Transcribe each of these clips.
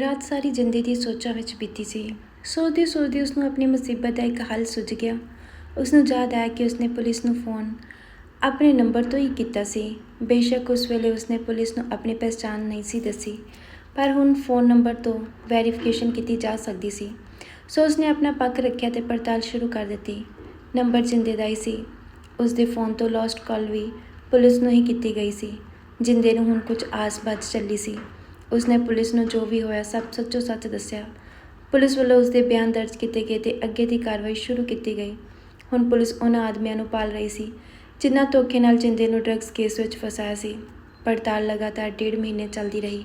ਰਾਤ ਸਾਰੀ ਜਿੰਦੇ ਦੀ ਸੋਚਾਂ ਵਿੱਚ ਬੀਤੀ ਸੀ। ਸੋਚਦੇ ਸੋਚਦੀ ਉਸਨੂੰ ਆਪਣੀ ਮੁਸੀਬਤ ਦਾ ਇੱਕ ਹੱਲ ਸੁੱਝ ਗਿਆ। ਉਸਨੂੰ ਯਾਦ ਆਇਆ ਕਿ ਉਸਨੇ ਪੁਲਿਸ ਨੂੰ ਫੋਨ ਆਪਣੇ ਨੰਬਰ ਤੋਂ ਹੀ ਕੀਤਾ ਸੀ। ਬੇਸ਼ੱਕ ਉਸ ਵੇਲੇ ਉਸਨੇ ਪੁਲਿਸ ਨੂੰ ਆਪਣੀ ਪਛਾਣ ਨਹੀਂ ਸੀ ਦੱਸੀ, ਪਰ ਹੁਣ ਫੋਨ ਨੰਬਰ ਤੋਂ ਵੈਰੀਫਿਕੇਸ਼ਨ ਕੀਤੀ ਜਾ ਸਕਦੀ ਸੀ। ਸੋ ਉਸਨੇ ਆਪਣਾ ਪੱਖ ਰੱਖਿਆ ਤੇ ਪੜਤਾਲ ਸ਼ੁਰੂ ਕਰ ਦਿੱਤੀ। ਨੰਬਰ ਜਿੰਦੇ ਦਾ ਹੀ ਸੀ। ਉਸਦੇ ਫੋਨ ਤੋਂ ਲੌਸਟ ਕਾਲ ਵੀ ਪੁਲਿਸ ਨੂੰ ਹੀ ਕੀਤੀ ਗਈ ਸੀ, ਜਿੰਦੇ ਨੂੰ ਹੁਣ ਕੁਝ ਆਸ ਬੱਝ ਚੱਲੀ ਸੀ। ਉਸਨੇ ਪੁਲਿਸ ਨੂੰ ਜੋ ਵੀ ਹੋਇਆ ਸਭ ਸੱਚੋ ਸੱਚ ਦੱਸਿਆ। ਪੁਲਿਸ ਵੱਲੋਂ ਉਸਦੇ ਬਿਆਨ ਦਰਜ ਕੀਤੇ ਗਏ ਤੇ ਅੱਗੇ ਦੀ ਕਾਰਵਾਈ ਸ਼ੁਰੂ ਕੀਤੀ ਗਈ। ਹੁਣ ਪੁਲਿਸ ਉਹਨਾਂ ਆਦਮੀਆਂ ਨੂੰ ਪਾਲ ਰਹੀ ਸੀ, ਜਿਨ੍ਹਾਂ ਧੋਖੇ ਨਾਲ ਜਿੰਦੇ ਨੂੰ ਡਰੱਗਸ ਕੇਸ ਵਿੱਚ ਫਸਾਇਆ ਸੀ। ਪੜਤਾਲ ਲਗਾਤਾਰ ਡੇਢ ਮਹੀਨੇ ਚੱਲਦੀ ਰਹੀ,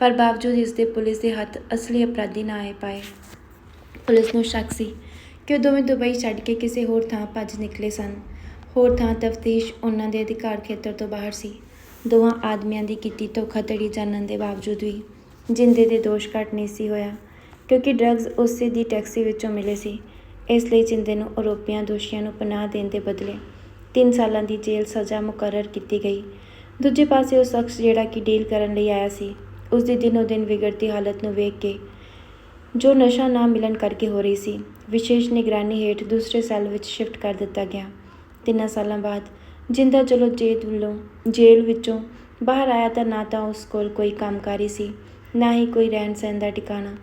ਪਰ ਬਾਵਜੂਦ ਇਸ ਦੇ ਪੁਲਿਸ ਦੇ ਹੱਥ ਅਸਲੀ ਅਪਰਾਧੀ ਨਾ ਆਏ ਪਾਏ। ਪੁਲਿਸ ਨੂੰ ਸ਼ੱਕ ਸੀ ਕਿ ਉਹ ਦੋਵੇਂ ਦੁਬਈ ਛੱਡ ਕੇ ਕਿਸੇ ਹੋਰ ਥਾਂ ਭੱਜ ਨਿਕਲੇ ਸਨ। ਹੋਰ ਥਾਂ ਤਫਤੀਸ਼ ਉਹਨਾਂ ਦੇ ਅਧਿਕਾਰ ਖੇਤਰ ਤੋਂ ਬਾਹਰ ਸੀ। ਦੋਵਾਂ ਆਦਮੀਆਂ ਦੀ ਕੀਤੀ ਧੋਖਾਧੜੀ ਜਾਣਨ ਦੇ ਬਾਵਜੂਦ ਵੀ ਜਿੰਦੇ ਦੇ ਦੋਸ਼ ਘੱਟ ਨਹੀਂ ਸੀ ਹੋਇਆ, ਕਿਉਂਕਿ ਡਰੱਗਸ ਉਸੇ ਦੀ ਟੈਕਸੀ ਵਿੱਚੋਂ ਮਿਲੇ ਸੀ। ਇਸ ਲਈ ਜਿੰਦੇ ਨੂੰ ਆਰੋਪੀਆਂ ਦੋਸ਼ੀਆਂ ਨੂੰ ਪਨਾਹ ਦੇਣ ਦੇ ਬਦਲੇ 3 ਸਾਲਾਂ ਦੀ ਜੇਲ੍ਹ ਸਜ਼ਾ ਮੁਕਰਰ ਕੀਤੀ ਗਈ। ਦੂਜੇ ਪਾਸੇ ਉਹ ਸ਼ਖਸ ਜਿਹੜਾ ਕਿ ਡੀਲ ਕਰਨ ਲਈ ਆਇਆ ਸੀ ਉਸ ਦੀ ਦਿਨੋ ਦਿਨ ਵਿਗੜਦੀ ਹਾਲਤ ਨੂੰ ਵੇਖ ਕੇ ਜੋ ਨਸ਼ਾ ਨਾ ਮਿਲਣ ਕਰਕੇ ਹੋ ਰਹੀ ਸੀ, ਵਿਸ਼ੇਸ਼ ਨਿਗਰਾਨੀ ਹੇਠ ਦੂਸਰੇ ਸੈੱਲ ਵਿੱਚ ਸ਼ਿਫਟ ਕਰ ਦਿੱਤਾ ਗਿਆ। ਤਿੰਨਾਂ ਸਾਲਾਂ ਬਾਅਦ ਜਿੰਦਾ ਚਲੋ ਜੇਲ੍ਹ ਵੱਲੋਂ ਜੇਲ੍ਹ ਵਿੱਚੋਂ ਬਾਹਰ ਆਇਆ ਤਾਂ ਨਾ ਤਾਂ ਉਸ ਕੋਲ ਕੋਈ ਕੰਮਕਾਰੀ ਸੀ, ਨਾ ਹੀ ਕੋਈ ਰਹਿਣ ਸਹਿਣ ਦਾ ਟਿਕਾਣਾ।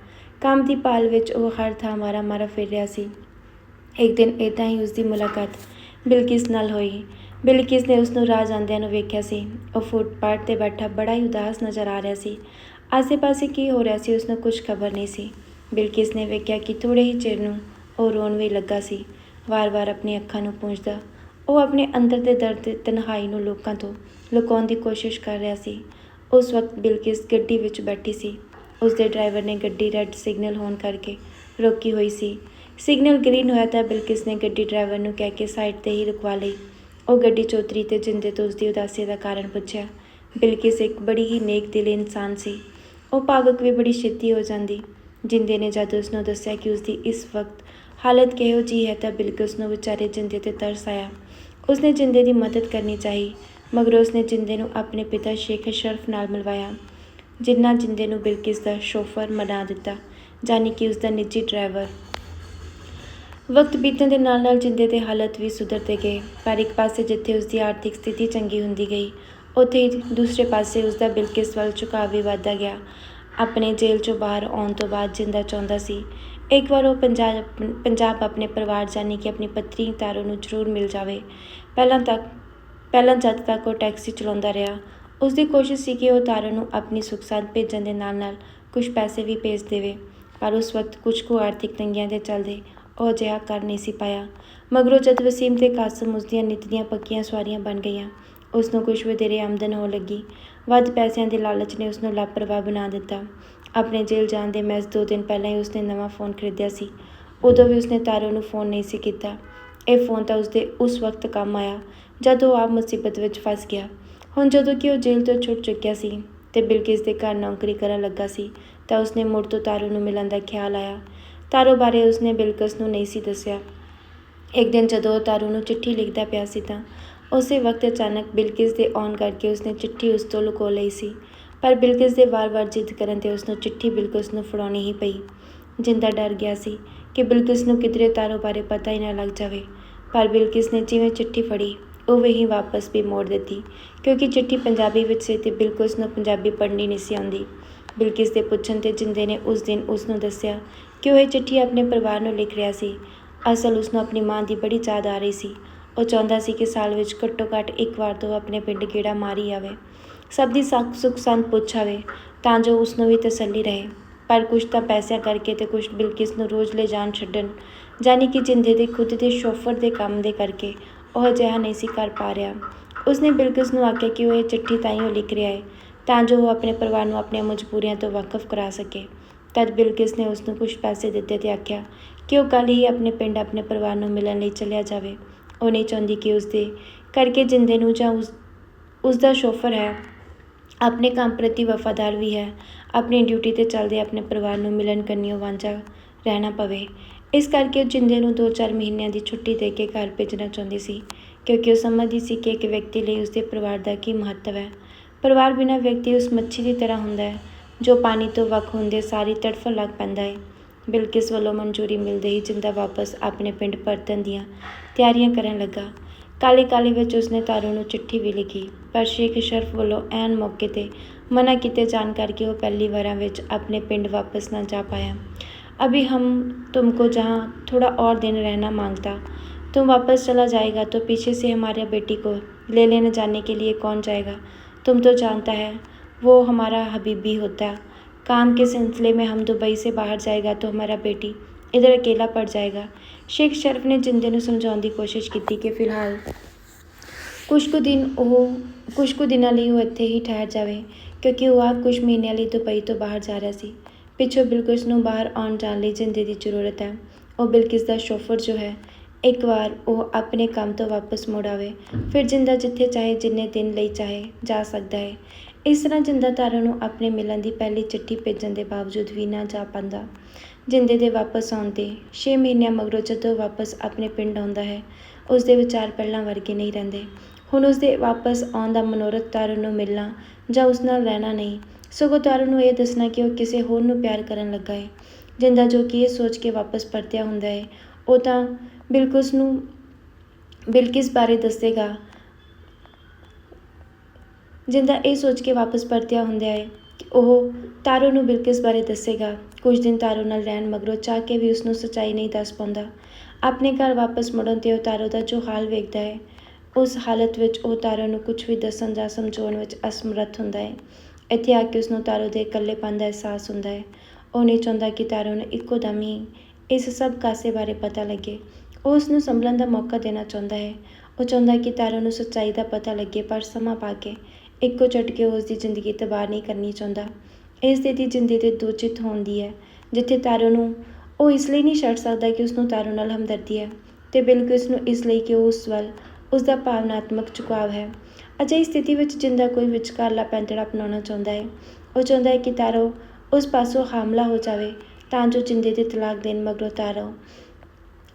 ਕੰਮ ਦੀ ਭਾਲ ਵਿੱਚ ਉਹ ਹਰ ਥਾਂ ਮਾਰਾ ਮਾਰਾ ਫਿਰ ਰਿਹਾ ਸੀ। ਇੱਕ ਦਿਨ ਇਦਾਂ ਹੀ ਉਸ ਦੀ ਮੁਲਾਕਾਤ ਬਿਲਕਿਸ ਨਾਲ ਹੋਈ। ਬਿਲਕਿਸ ਨੇ ਉਸ ਨੂੰ ਰਾਹ ਜਾਂਦਿਆਂ ਨੂੰ ਵੇਖਿਆ ਸੀ। ਉਹ ਫੁੱਟਪਾਥ ਤੇ ਬੈਠਾ ਬੜਾ ਹੀ ਉਦਾਸ ਨਜ਼ਰ ਆ ਰਿਹਾ ਸੀ। ਆਸੇ-ਪਾਸੇ ਕੀ ਹੋ ਰਿਹਾ ਸੀ ਉਸ ਨੂੰ ਕੁਝ ਖਬਰ ਨਹੀਂ ਸੀ। ਬਿਲਕਿਸ ਨੇ ਵੇਖਿਆ ਕਿ ਥੋੜੇ ਹੀ ਚਿਰ ਨੂੰ ਉਹ ਰੋਣ ਵੀ ਲੱਗਾ ਸੀ। ਵਾਰ-ਵਾਰ ਆਪਣੀ ਅੱਖਾਂ ਨੂੰ ਪੂੰਝਦਾ ਉਹ ਆਪਣੇ ਅੰਦਰ ਦੇ ਦਰਦ ਤੇ ਤਨਹਾਈ ਨੂੰ ਲੋਕਾਂ ਤੋਂ ਲੁਕਾਉਣ ਦੀ ਕੋਸ਼ਿਸ਼ ਕਰ ਰਿਹਾ ਸੀ। ਉਸ ਵਕਤ ਬਿਲਕਿਸ ਗੱਡੀ ਵਿੱਚ ਬੈਠੀ ਸੀ। ਉਸ ਦੇ ਡਰਾਈਵਰ ਨੇ ਗੱਡੀ ਰੈੱਡ ਸਿਗਨਲ ਹੋਣ ਕਰਕੇ ਰੋਕੀ ਹੋਈ ਸੀ। ਸਿਗਨਲ ਗ੍ਰੀਨ ਹੋਇਆ ਤਾਂ ਬਿਲਕਿਸ ਨੇ ਗੱਡੀ ਡਰਾਈਵਰ ਨੂੰ ਕਹਿ ਕੇ ਸਾਈਡ ਤੇ ਹੀ ਰੁਕਵਾ ਲਈ। ਉਹ ਗੱਡੀ ਚੌਧਰੀ ਤੇ ਜਿੰਦੇ ਤੋਂ ਉਸ ਦੀ ਉਦਾਸੀ ਦਾ ਕਾਰਨ ਪੁੱਛਿਆ। ਬਿਲਕਿਸ ਇੱਕ ਬੜੀ ਹੀ ਨੇਕ ਦਿਲ ਇਨਸਾਨ ਸੀ। ਉਹ ਭਾਵਕ ਵੀ ਬੜੀ ਛੇਤੀ ਹੋ ਜਾਂਦੀ। ਜਿੰਦੇ ਨੇ ਜਦ ਉਸ ਨੂੰ ਦੱਸਿਆ ਕਿ ਉਸ ਦੀ ਇਸ ਵਕਤ ਹਾਲਤ ਕਿਹੋ ਜੀ ਹੈ ਤਾਂ ਬਿਲਕਿਸ ਨੂੰ ਵਿਚਾਰੇ ਜਿੰਦੇ ਤੇ ਤਰਸ ਆਇਆ। ਉਸਨੇ ਜਿੰਦੇ ਦੀ ਮਦਦ ਕਰਨੀ ਚਾਹੀ, ਮਗਰ ਉਸਨੇ ਜਿੰਦੇ ਨੂੰ ਆਪਣੇ ਪਿਤਾ ਸ਼ੇਖ ਅਸ਼ਰਫ ਨਾਲ ਮਿਲਵਾਇਆ ਜਿਨ੍ਹਾਂ ਜਿੰਦੇ ਨੂੰ ਬਿਲਕਿਸ ਦਾ ਸ਼ੋਫਰ ਬਣਾ ਦਿੱਤਾ ਜਾਨੀ ਕਿ ਉਸ ਦਾ ਨਿੱਜੀ ਡਰਾਈਵਰ। ਵਕਤ ਬੀਤਣ ਦੇ ਨਾਲ ਨਾਲ ਜਿੰਦੇ ਦੇ ਹਾਲਤ ਵੀ ਸੁਧਰਦੇ ਗਏ, ਪਰ ਇੱਕ ਪਾਸੇ ਜਿੱਥੇ ਉਸ ਦੀ ਆਰਥਿਕ ਸਥਿਤੀ ਚੰਗੀ ਹੁੰਦੀ ਗਈ, ਉੱਥੇ ਹੀ ਦੂਸਰੇ ਪਾਸੇ ਉਸ ਦਾ ਬਿਲਕਿਸ ਵੱਲ ਝੁਕਾਅ ਵੀ ਵੱਧਦਾ ਗਿਆ। ਆਪਣੇ ਜੇਲ੍ਹ ਚੋਂ ਬਾਹਰ ਆਉਣ ਤੋਂ ਬਾਅਦ ਜਿੰਦਾ ਚਾਹੁੰਦਾ ਸੀ ਇੱਕ ਵਾਰ ਉਹ ਪੰਜਾਬ ਪੰਜਾਬ ਆਪਣੇ ਪਰਿਵਾਰ ਯਾਨੀ ਕਿ ਆਪਣੀ ਪਤਨੀ ਤਾਰੋ ਨੂੰ ਜ਼ਰੂਰ ਮਿਲ ਜਾਵੇ। ਪਹਿਲਾਂ ਤੱਕ, ਪਹਿਲਾਂ ਜਦ ਤੱਕ ਉਹ ਟੈਕਸੀ ਚਲਾਉਂਦਾ ਰਿਹਾ ਉਸ ਦੀ ਕੋਸ਼ਿਸ਼ ਸੀ ਕਿ ਉਹ ਤਾਰੋ ਨੂੰ ਆਪਣੀ ਸੁੱਖ ਸਾਂਦ ਭੇਜਣ ਦੇ ਨਾਲ ਨਾਲ ਕੁਝ ਪੈਸੇ ਵੀ ਭੇਜ ਦੇਵੇ, ਪਰ ਉਸ ਵਕਤ ਕੁਝ ਕੁ ਆਰਥਿਕ ਤੰਗੀਆਂ ਦੇ ਚੱਲਦੇ ਉਹ ਅਜਿਹਾ ਕਰ ਨਹੀਂ ਸੀ ਪਾਇਆ। ਮਗਰੋਂ ਜਦ ਵਸੀਮ ਤੇ ਕਾਸਮ ਉਸ ਦੀਆਂ ਨਿੱਤ ਦੀਆਂ ਪੱਕੀਆਂ ਸਵਾਰੀਆਂ ਬਣ ਗਈਆਂ ਉਸ ਨੂੰ ਕੁਝ ਵਧੇਰੇ ਆਮਦਨ ਹੋਣ ਲੱਗੀ। ਵੱਧ ਪੈਸਿਆਂ ਦੇ ਲਾਲਚ ਨੇ ਉਸ ਨੂੰ ਲਾਪਰਵਾਹ ਬਣਾ ਦਿੱਤਾ। ਆਪਣੇ ਜੇਲ੍ਹ ਜਾਣ ਦੇ ਮਹਿਜ਼ ਦੋ ਦਿਨ ਪਹਿਲਾਂ ਹੀ ਉਸਨੇ ਨਵਾਂ ਫੋਨ ਖਰੀਦਿਆ ਸੀ। ਉਦੋਂ ਵੀ ਉਸਨੇ ਤਾਰੂ ਨੂੰ ਫੋਨ ਨਹੀਂ ਸੀ ਕੀਤਾ। ਇਹ ਫੋਨ ਤਾਂ ਉਸਦੇ ਉਸ ਵਕਤ ਕੰਮ ਆਇਆ, ਜਦ ਉਹ ਆਪ ਮੁਸੀਬਤ ਵਿੱਚ ਫਸ ਗਿਆ। ਹੁਣ ਜਦੋਂ ਕਿ ਉਹ ਜੇਲ੍ਹ ਤੋਂ ਛੁੱਟ ਚੁੱਕਿਆ ਸੀ ਤੇ ਬਿਲਕਿਸ ਦੇ ਘਰ ਨੌਕਰੀ ਕਰਨ ਲੱਗਾ ਸੀ, ਤਾਂ ਉਸਨੇ ਮੁੜ ਤੋਂ ਤਾਰੂ ਨੂੰ ਮਿਲਣ ਦਾ ਖਿਆਲ ਆਇਆ। ਤਾਰੂ ਬਾਰੇ ਉਸਨੇ ਬਿਲਕਿਸ ਨੂੰ ਨਹੀਂ ਸੀ ਦੱਸਿਆ। ਇੱਕ ਦਿਨ ਜਦੋਂ ਉਹ ਤਾਰੂ ਨੂੰ ਚਿੱਠੀ ਲਿਖਦਾ ਪਿਆ ਸੀ ਤਾਂ ਉਸੇ ਵਕਤ ਅਚਾਨਕ ਬਿਲਕਿਸ ਦੇ ਔਨ ਕਰਕੇ ਉਸਨੇ ਚਿੱਠੀ ਉਸ ਤੋਂ ਲੁਕੋ ਲਈ ਸੀ। ਪਰ ਬਿਲਕਿਸ ਦੇ ਵਾਰ-ਵਾਰ ਜਿੱਦ ਕਰਨ ਤੇ ਉਸਨੂੰ ਚਿੱਠੀ ਬਿਲਕਿਸ ਨੂੰ ਫੜਾਉਣੀ ਹੀ ਪਈ। ਜਿੰਦਾ ਡਰ ਗਿਆ ਸੀ ਕਿ ਬਿਲਕਿਸ ਨੂੰ ਕਿਧਰੇ ਤਾਰੋ ਬਾਰੇ ਪਤਾ ਹੀ ਨਾ ਲੱਗ ਜਾਵੇ। ਪਰ ਬਿਲਕਿਸ ਨੇ ਜਿਵੇਂ ਚਿੱਠੀ ਫੜੀ, ਉਵੇਂ ਹੀ ਵਾਪਸ ਵੀ ਮੋੜ ਦਿੱਤੀ, ਕਿਉਂਕਿ ਚਿੱਠੀ ਪੰਜਾਬੀ ਵਿੱਚ ਸੀ ਤੇ ਬਿਲਕਿਸ ਨੂੰ ਪੰਜਾਬੀ ਪੜ੍ਹਨੀ ਨਹੀਂ ਸੀ ਆਉਂਦੀ। ਬਿਲਕਿਸ ਦੇ ਪੁੱਛਣ ਤੇ ਜਿੰਦੇ ਨੇ ਉਸ ਦਿਨ ਉਸ ਨੂੰ ਦੱਸਿਆ ਕਿ ਉਹ ਇਹ ਚਿੱਠੀ ਆਪਣੇ ਪਰਿਵਾਰ ਨੂੰ ਲਿਖ ਰਿਹਾ ਸੀ? ਅਸਲ ਉਸ ਨੂੰ ਆਪਣੀ ਮਾਂ ਦੀ ਬੜੀ ਯਾਦ ਆ ਰਹੀ ਸੀ। ਉਹ ਚਾਹੁੰਦਾ ਸੀ ਕਿ ਸਾਲ ਵਿੱਚ ਘੱਟੋ ਘੱਟ ਇੱਕ ਵਾਰ ਤੋਂ ਆਪਣੇ ਪਿੰਡ ਗੇੜਾ ਮਾਰੀ ਆਵੇ। ਸਭ ਦੀ ਸੱਖ ਸੁੱਖ ਸੰਤ ਪੁੱਛਾਵੇ ਤਾਂ ਜੋ ਉਸ ਨੂੰ ਵੀ ਤਸੱਲੀ ਰਹੇ। ਪਰ ਕੁਝ ਤਾਂ ਪੈਸਿਆਂ ਕਰਕੇ ਤੇ ਕੁਝ ਬਿਲਕਿਸ ਨੂੰ ਰੋਜ਼ ਲੈ ਜਾਣ ਛੱਡਣ ਜਾਨੀ ਕਿ ਜਿੰਦੇ ਦੇ ਖੁਦ ਦੇ ਸ਼ੋਫਰ ਦੇ ਕੰਮ ਦੇ ਕਰਕੇ ਉਹ ਅਜਿਹਾ ਨਹੀਂ ਸੀ ਕਰ ਪਾ ਰਿਹਾ। ਉਸਨੇ ਬਿਲਕਿਸ ਨੂੰ ਆਖਿਆ ਕਿ ਉਹ ਇਹ ਚਿੱਠੀ ਤਾਂ ਹੀ ਉਹ ਲਿਖ ਰਿਹਾ ਹੈ, ਤਾਂ ਜੋ ਉਹ ਆਪਣੇ ਪਰਿਵਾਰ ਨੂੰ ਆਪਣੀਆਂ ਮਜਬੂਰੀਆਂ ਤੋਂ ਵਾਕਫ ਕਰਾ ਸਕੇ। ਤਦ ਬਿਲਕਿਸ ਨੇ ਉਸ ਨੂੰ ਕੁਝ ਪੈਸੇ ਦਿੱਤੇ ਤੇ ਆਖਿਆ ਕਿ ਉਹ ਕੱਲ ਹੀ ਆਪਣੇ ਪਿੰਡ ਆਪਣੇ ਪਰਿਵਾਰ ਨੂੰ ਮਿਲਣ ਲਈ ਚਲਿਆ ਜਾਵੇ। ਉਹ ਨਹੀਂ ਚਾਹੁੰਦੀ ਕਿ ਉਸ ਦੇ ਕਰਕੇ ਜਿੰਦੇ ਨੂੰ ਜਾਂ ਉਸ ਉਸ ਦਾ ਸ਼ੋਫਰ ਹੈ। ਆਪਣੇ ਕੰਮ ਪ੍ਰਤੀ ਵਫਾਦਾਰ ਵੀ ਹੈ। ਆਪਣੀ ਡਿਊਟੀ ਤੇ ਚੱਲਦੇ ਆਪਣੇ ਪਰਿਵਾਰ ਨੂੰ ਮਿਲਣ ਕਰਨੀਓ ਵਾਂਝਾ ਰਹਿਣਾ ਪਵੇ। ਇਸ ਕਰਕੇ ਉਹ ਜਿੰਦੇ ਨੂੰ 2-4 ਮਹੀਨਿਆਂ ਦੀ ਛੁੱਟੀ ਦੇ ਕੇ ਘਰ ਭੇਜਣਾ ਚਾਹੁੰਦੀ ਸੀ, ਕਿਉਂਕਿ ਉਹ ਸਮਝਦੀ ਸੀ ਕਿ ਇੱਕ ਵਿਅਕਤੀ ਲਈ ਉਸਦੇ ਪਰਿਵਾਰ ਦਾ ਕੀ ਮਹੱਤਵ ਹੈ। ਪਰਿਵਾਰ ਬਿਨਾਂ ਵਿਅਕਤੀ ਉਸ ਮੱਛੀ ਦੀ ਤਰ੍ਹਾਂ ਹੁੰਦਾ ਹੈ, ਜੋ ਪਾਣੀ ਤੋਂ ਵੱਖ ਹੁੰਦੇ ਸਾਰੀ ਤੜਫਣ ਲੱਗ ਪੈਂਦਾ ਹੈ। ਬਿਲਕਿਸ ਵੱਲੋਂ ਮਨਜ਼ੂਰੀ ਮਿਲਦੇ ਹੀ ਜਿੰਦਾ ਵਾਪਸ ਆਪਣੇ ਪਿੰਡ ਪਰਤਣ ਦੀਆਂ ਤਿਆਰੀਆਂ ਕਰਨ ਲੱਗਾ। ਕਾਲੀ ਕਾਲੀ ਵਿੱਚ ਉਸਨੇ ਤਾਰੂ ਨੂੰ ਚਿੱਠੀ ਵੀ ਲਿਖੀ ਪਰ ਸ਼ੇਖ ਸ਼ਰਫ ਵੱਲੋਂ ਐਨ ਮੌਕੇ ਤੇ ਮਨਾ ਕੀਤੇ ਜਾਣ ਕਰਕੇ ਉਹ ਪਹਿਲੀ ਵਾਰਾਂ ਵਿੱਚ ਆਪਣੇ ਪਿੰਡ ਵਾਪਸ ਨਾ ਜਾ ਪਾਇਆ अभी हम तुमको जहाँ थोड़ा और दिन रहना मांगता तुम वापस चला जाएगा तो पीछे से हमारे बेटी को ले लेने जाने के लिए कौन जाएगा तुम तो जानता है वो हमारा हबीबी होता काम के सिलसिले में हम दुबई से बाहर जाएगा तो हमारा बेटी इधर अकेला पड़ जाएगा शेख शरफ ने जिंदे ਨੂੰ ਸਮਝਾਉਣ ਦੀ ਕੋਸ਼ਿਸ਼ ਕੀਤੀ ਕਿ ਫਿਲਹਾਲ ਕੁਝ ਕੁ ਦਿਨ ਉਹ ਕੁਝ ਕੁ ਦਿਨਾਂ ਲਈ ਉਹ ਇੱਥੇ ਹੀ ਠਹਿਰ ਜਾਵੇ ਕਿਉਂਕਿ ਉਹ ਆਪ ਕੁਝ ਮਹੀਨਿਆਂ ਲਈ ਦੁਬਈ ਤੋਂ ਬਾਹਰ ਜਾ ਰਿਹਾ ਸੀ ਪਿੱਛੋਂ ਬਿਲਕਿਸ ਨੂੰ ਬਾਹਰ ਆਉਣ ਜਾਣ ਲਈ ਜਿੰਦੇ ਦੀ ਜ਼ਰੂਰਤ ਹੈ ਉਹ ਬਿਲਕਿਸ ਦਾ ਸ਼ੋਫਰ ਜੋ ਹੈ ਇੱਕ ਵਾਰ ਉਹ ਆਪਣੇ ਕੰਮ ਤੋਂ ਵਾਪਸ ਮੁੜ ਆਵੇ ਫਿਰ ਜਿੰਦਾ ਜਿੱਥੇ ਚਾਹੇ ਜਿੰਨੇ ਦਿਨ ਲਈ ਚਾਹੇ ਜਾ ਸਕਦਾ ਹੈ ਇਸ ਤਰ੍ਹਾਂ ਜਿੰਦਾ ਤਾਰਾ ਨੂੰ ਆਪਣੇ ਮਿਲਣ ਦੀ ਪਹਿਲੀ ਚਿੱਠੀ ਭੇਜਣ ਦੇ ਬਾਵਜੂਦ ਵੀ ਨਾ ਜਾ ਪਾਉਂਦਾ ਜਿੰਦੇ ਦੇ ਵਾਪਸ ਆਉਣ ਤੇ ਛੇ ਮਹੀਨਿਆਂ ਮਗਰੋਂ ਜਦੋਂ ਵਾਪਸ ਆਪਣੇ ਪਿੰਡ ਆਉਂਦਾ ਹੈ ਉਸ ਦੇ ਵਿਚਾਰ ਪਹਿਲਾਂ ਵਰਗੇ ਨਹੀਂ ਰਹਿੰਦੇ। ਹੁਣ ਉਸ ਦੇ ਵਾਪਸ ਆਉਣ ਦਾ ਮਨੋਰਥ ਤਾਰੂ ਨੂੰ ਮਿਲਣਾ ਜਾਂ ਉਸ ਨਾਲ ਰਹਿਣਾ ਨਹੀਂ, ਸਗੋਂ ਤਾਰੂ ਨੂੰ ਇਹ ਦੱਸਣਾ ਕਿ ਉਹ ਕਿਸੇ ਹੋਰ ਨੂੰ ਪਿਆਰ ਕਰਨ ਲੱਗਾ ਹੈ। ਜਿੰਦਾ ਜੋ ਕਿ ਇਹ ਸੋਚ ਕੇ ਵਾਪਸ ਪਰਤਿਆ ਹੁੰਦਾ ਹੈ, ਉਹ ਤਾਂ ਬਿਲਕਿਸ ਨੂੰ ਬਿਲਕਿਸ ਬਾਰੇ ਦੱਸੇਗਾ। ਜਿੰਦਾ ਇਹ ਸੋਚ ਕੇ ਵਾਪਸ ਪਰਤਿਆ ਹੁੰਦਾ ਹੈ ਉਹ ਤਾਰੋ ਨੂੰ ਬਿਲਕਿਸ ਬਾਰੇ ਦੱਸੇਗਾ। ਕੁਝ ਦਿਨ ਤਾਰੋ ਨਾਲ ਰਹਿਣ ਮਗਰੋਂ ਚਾਹ ਕੇ ਵੀ ਉਸ ਨੂੰ ਸੱਚਾਈ ਨਹੀਂ ਦੱਸ ਪਾਉਂਦਾ। ਆਪਣੇ ਘਰ ਵਾਪਸ ਮੁੜਨ ਤੇ ਉਹ ਤਾਰੋ ਦਾ ਜੋ ਹਾਲ ਵੇਖਦਾ ਹੈ, ਉਸ ਹਾਲਤ ਵਿੱਚ ਉਹ ਤਾਰੋ ਨੂੰ ਕੁਝ ਵੀ ਦੱਸਣ ਜਾਂ ਸਮਝਾਉਣ ਵਿੱਚ ਅਸਮਰੱਥ ਹੁੰਦਾ ਹੈ। ਇੱਥੇ ਆ ਕੇ ਉਸ ਨੂੰ ਤਾਰੂ ਦੇ ਇਕੱਲੇਪਨ ਦਾ ਅਹਿਸਾਸ ਹੁੰਦਾ ਹੈ। ਉਹ ਨਹੀਂ ਚਾਹੁੰਦਾ ਕਿ ਤਾਰੋ ਨੂੰ ਇੱਕੋ ਦਮ ਹੀ ਇਸ ਸਭ ਕਾਸੇ ਬਾਰੇ ਪਤਾ ਲੱਗੇ। ਉਹ ਉਸ ਨੂੰ ਸੰਭਲਣ ਦਾ ਮੌਕਾ ਦੇਣਾ ਚਾਹੁੰਦਾ ਹੈ। ਉਹ ਚਾਹੁੰਦਾ ਕਿ ਤਾਰੋ ਨੂੰ ਸੱਚਾਈ ਦਾ ਪਤਾ ਲੱਗੇ, ਪਰ ਸਮਾਂ ਪਾ ਕੇ ਇੱਕੋ ਝਟਕੇ ਉਸ ਦੀ ਜ਼ਿੰਦਗੀ ਤਬਾਹ ਨਹੀਂ ਕਰਨੀ ਚਾਹੁੰਦਾ। ਇਸ ਦੇ ਦੀ ਜ਼ਿੰਦਗੀ ਦੇ ਦੋ ਚਿੱਤ ਹੁੰਦੀ ਹੈ ਜਿੱਥੇ ਤਾਰੋ ਨੂੰ ਉਹ ਇਸ ਲਈ ਨਹੀਂ ਛੱਡ ਸਕਦਾ ਕਿ ਉਸ ਨੂੰ ਤਾਰੂ ਨਾਲ ਹਮਦਰਦੀ ਹੈ ਤੇ ਬਿਲਕੁਲ ਨੂੰ ਇਸ ਲਈ ਕਿ ਉਹ ਉਸ ਵੱਲ ਉਸ ਦਾ ਭਾਵਨਾਤਮਕ ਝੁਕਾਵ ਹੈ। ਅਜਿਹੀ ਸਥਿਤੀ ਵਿੱਚ ਜਿੰਦਾ ਕੋਈ ਵਿਚਕਾਰਲਾ ਪੈਂਤੜਾ ਅਪਣਾਉਣਾ ਚਾਹੁੰਦਾ ਹੈ ਉਹ ਚਾਹੁੰਦਾ ਹੈ ਕਿ ਤਾਰੋ ਉਸ ਪਾਸੋਂ ਹਾਮਲਾ ਹੋ ਜਾਵੇ, ਤਾਂ ਜੋ ਜਿੰਦੇ ਦੇ ਤਲਾਕ ਦੇਣ ਮਗਰੋਂ ਤਾਰੋ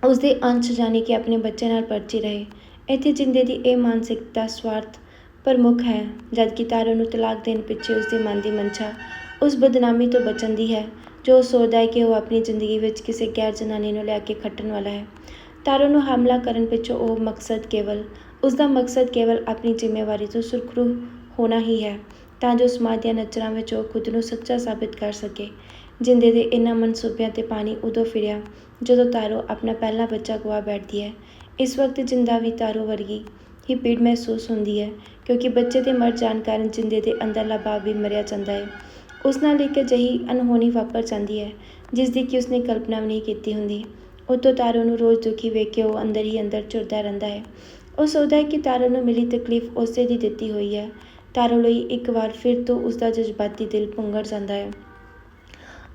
ਉਸ ਦੇ ਅੰਸ਼ ਜਾਣੀ ਕਿ ਆਪਣੇ ਬੱਚੇ ਨਾਲ ਪਰਚੀ ਰਹੇ। ਇੱਥੇ ਜਿੰਦੇ ਦੀ ਇਹ ਮਾਨਸਿਕਤਾ, ਸਵਾਰਥ ਪ੍ਰਮੁੱਖ ਹੈ, ਜਦਕਿ ਤਾਰੋ ਨੂੰ ਤਲਾਕ ਦੇਣ ਪਿੱਛੇ ਉਸ ਦੇ ਮਨ ਦੀ ਮੰਸ਼ਾ ਉਸ ਬਦਨਾਮੀ ਤੋਂ ਬਚਣ ਦੀ ਹੈ, ਜੋ ਉਹ ਸੋਚਦਾ ਹੈ ਕਿ ਉਹ ਆਪਣੀ ਜ਼ਿੰਦਗੀ ਵਿੱਚ ਕਿਸੇ ਗੈਰ ਜਨਾਨੀ ਨੂੰ ਲੈ ਕੇ ਖੱਟਣ ਵਾਲਾ ਹੈ। ਤਾਰੋ ਨੂੰ ਹਮਲਾ ਕਰਨ ਪਿੱਛੋਂ ਉਹ ਮਕਸਦ ਕੇਵਲ ਉਸ ਦਾ ਮਕਸਦ ਕੇਵਲ ਆਪਣੀ ਜ਼ਿੰਮੇਵਾਰੀ ਤੋਂ ਸੁਰਖਰੂ ਹੋਣਾ ਹੀ ਹੈ, ਤਾਂ ਜੋ ਸਮਾਜ ਦੀਆਂ ਨਜ਼ਰਾਂ ਵਿੱਚ ਉਹ ਖੁਦ ਨੂੰ ਸੱਚਾ ਸਾਬਿਤ ਕਰ ਸਕੇ। ਜਿੰਦੇ ਦੇ ਇਹਨਾਂ ਮਨਸੂਬਿਆਂ ਤੇ ਪਾਣੀ ਉਦੋਂ ਫਿਰਿਆ, ਜਦੋਂ ਤਾਰੋ ਆਪਣਾ ਪਹਿਲਾ ਬੱਚਾ ਗਵਾ ਬੈਠਦੀ ਹੈ। ਇਸ ਵਕਤ ਜਿੰਦਾ ਵੀ ਤਾਰੋ ਵਰਗੀ ਹੀ ਪੀੜ ਮਹਿਸੂਸ ਹੁੰਦੀ ਹੈ, ਕਿਉਂਕਿ ਬੱਚੇ ਦੇ ਮਰ ਜਾਣ ਕਾਰਨ ਜਿੰਦੇ ਦੇ ਅੰਦਰਲਾ ਭਾਵ ਵੀ ਮਰਿਆ ਜਾਂਦਾ ਹੈ। ਉਸ ਨਾਲ ਇੱਕ ਅਜਿਹੀ ਅਨਹੋਣੀ ਵਾਪਰ ਜਾਂਦੀ ਹੈ ਜਿਸ ਦੀ ਕਿ ਉਸਨੇ ਕਲਪਨਾ ਵੀ ਨਹੀਂ ਕੀਤੀ ਹੁੰਦੀ। ਉਤੋਂ ਤਾਰੋ ਨੂੰ ਰੋਜ਼ ਦੁਖੀ ਵੇਖ ਕੇ ਉਹ ਅੰਦਰ ਹੀ ਅੰਦਰ ਝੁਰਦਾ ਰਹਿੰਦਾ ਹੈ। ਉਹ ਸੋਚਦਾ ਹੈ ਕਿ ਤਾਰੋ ਨੂੰ ਮਿਲੀ ਤਕਲੀਫ ਉਸੇ ਦੀ ਦਿੱਤੀ ਹੋਈ ਹੈ। ਤਾਰੋ ਲਈ ਇੱਕ ਵਾਰ ਫਿਰ ਤੋਂ ਉਸ ਦਾ ਜਜ਼ਬਾਤੀ ਦਿਲ ਪੁੰਗਰ ਜਾਂਦਾ ਹੈ।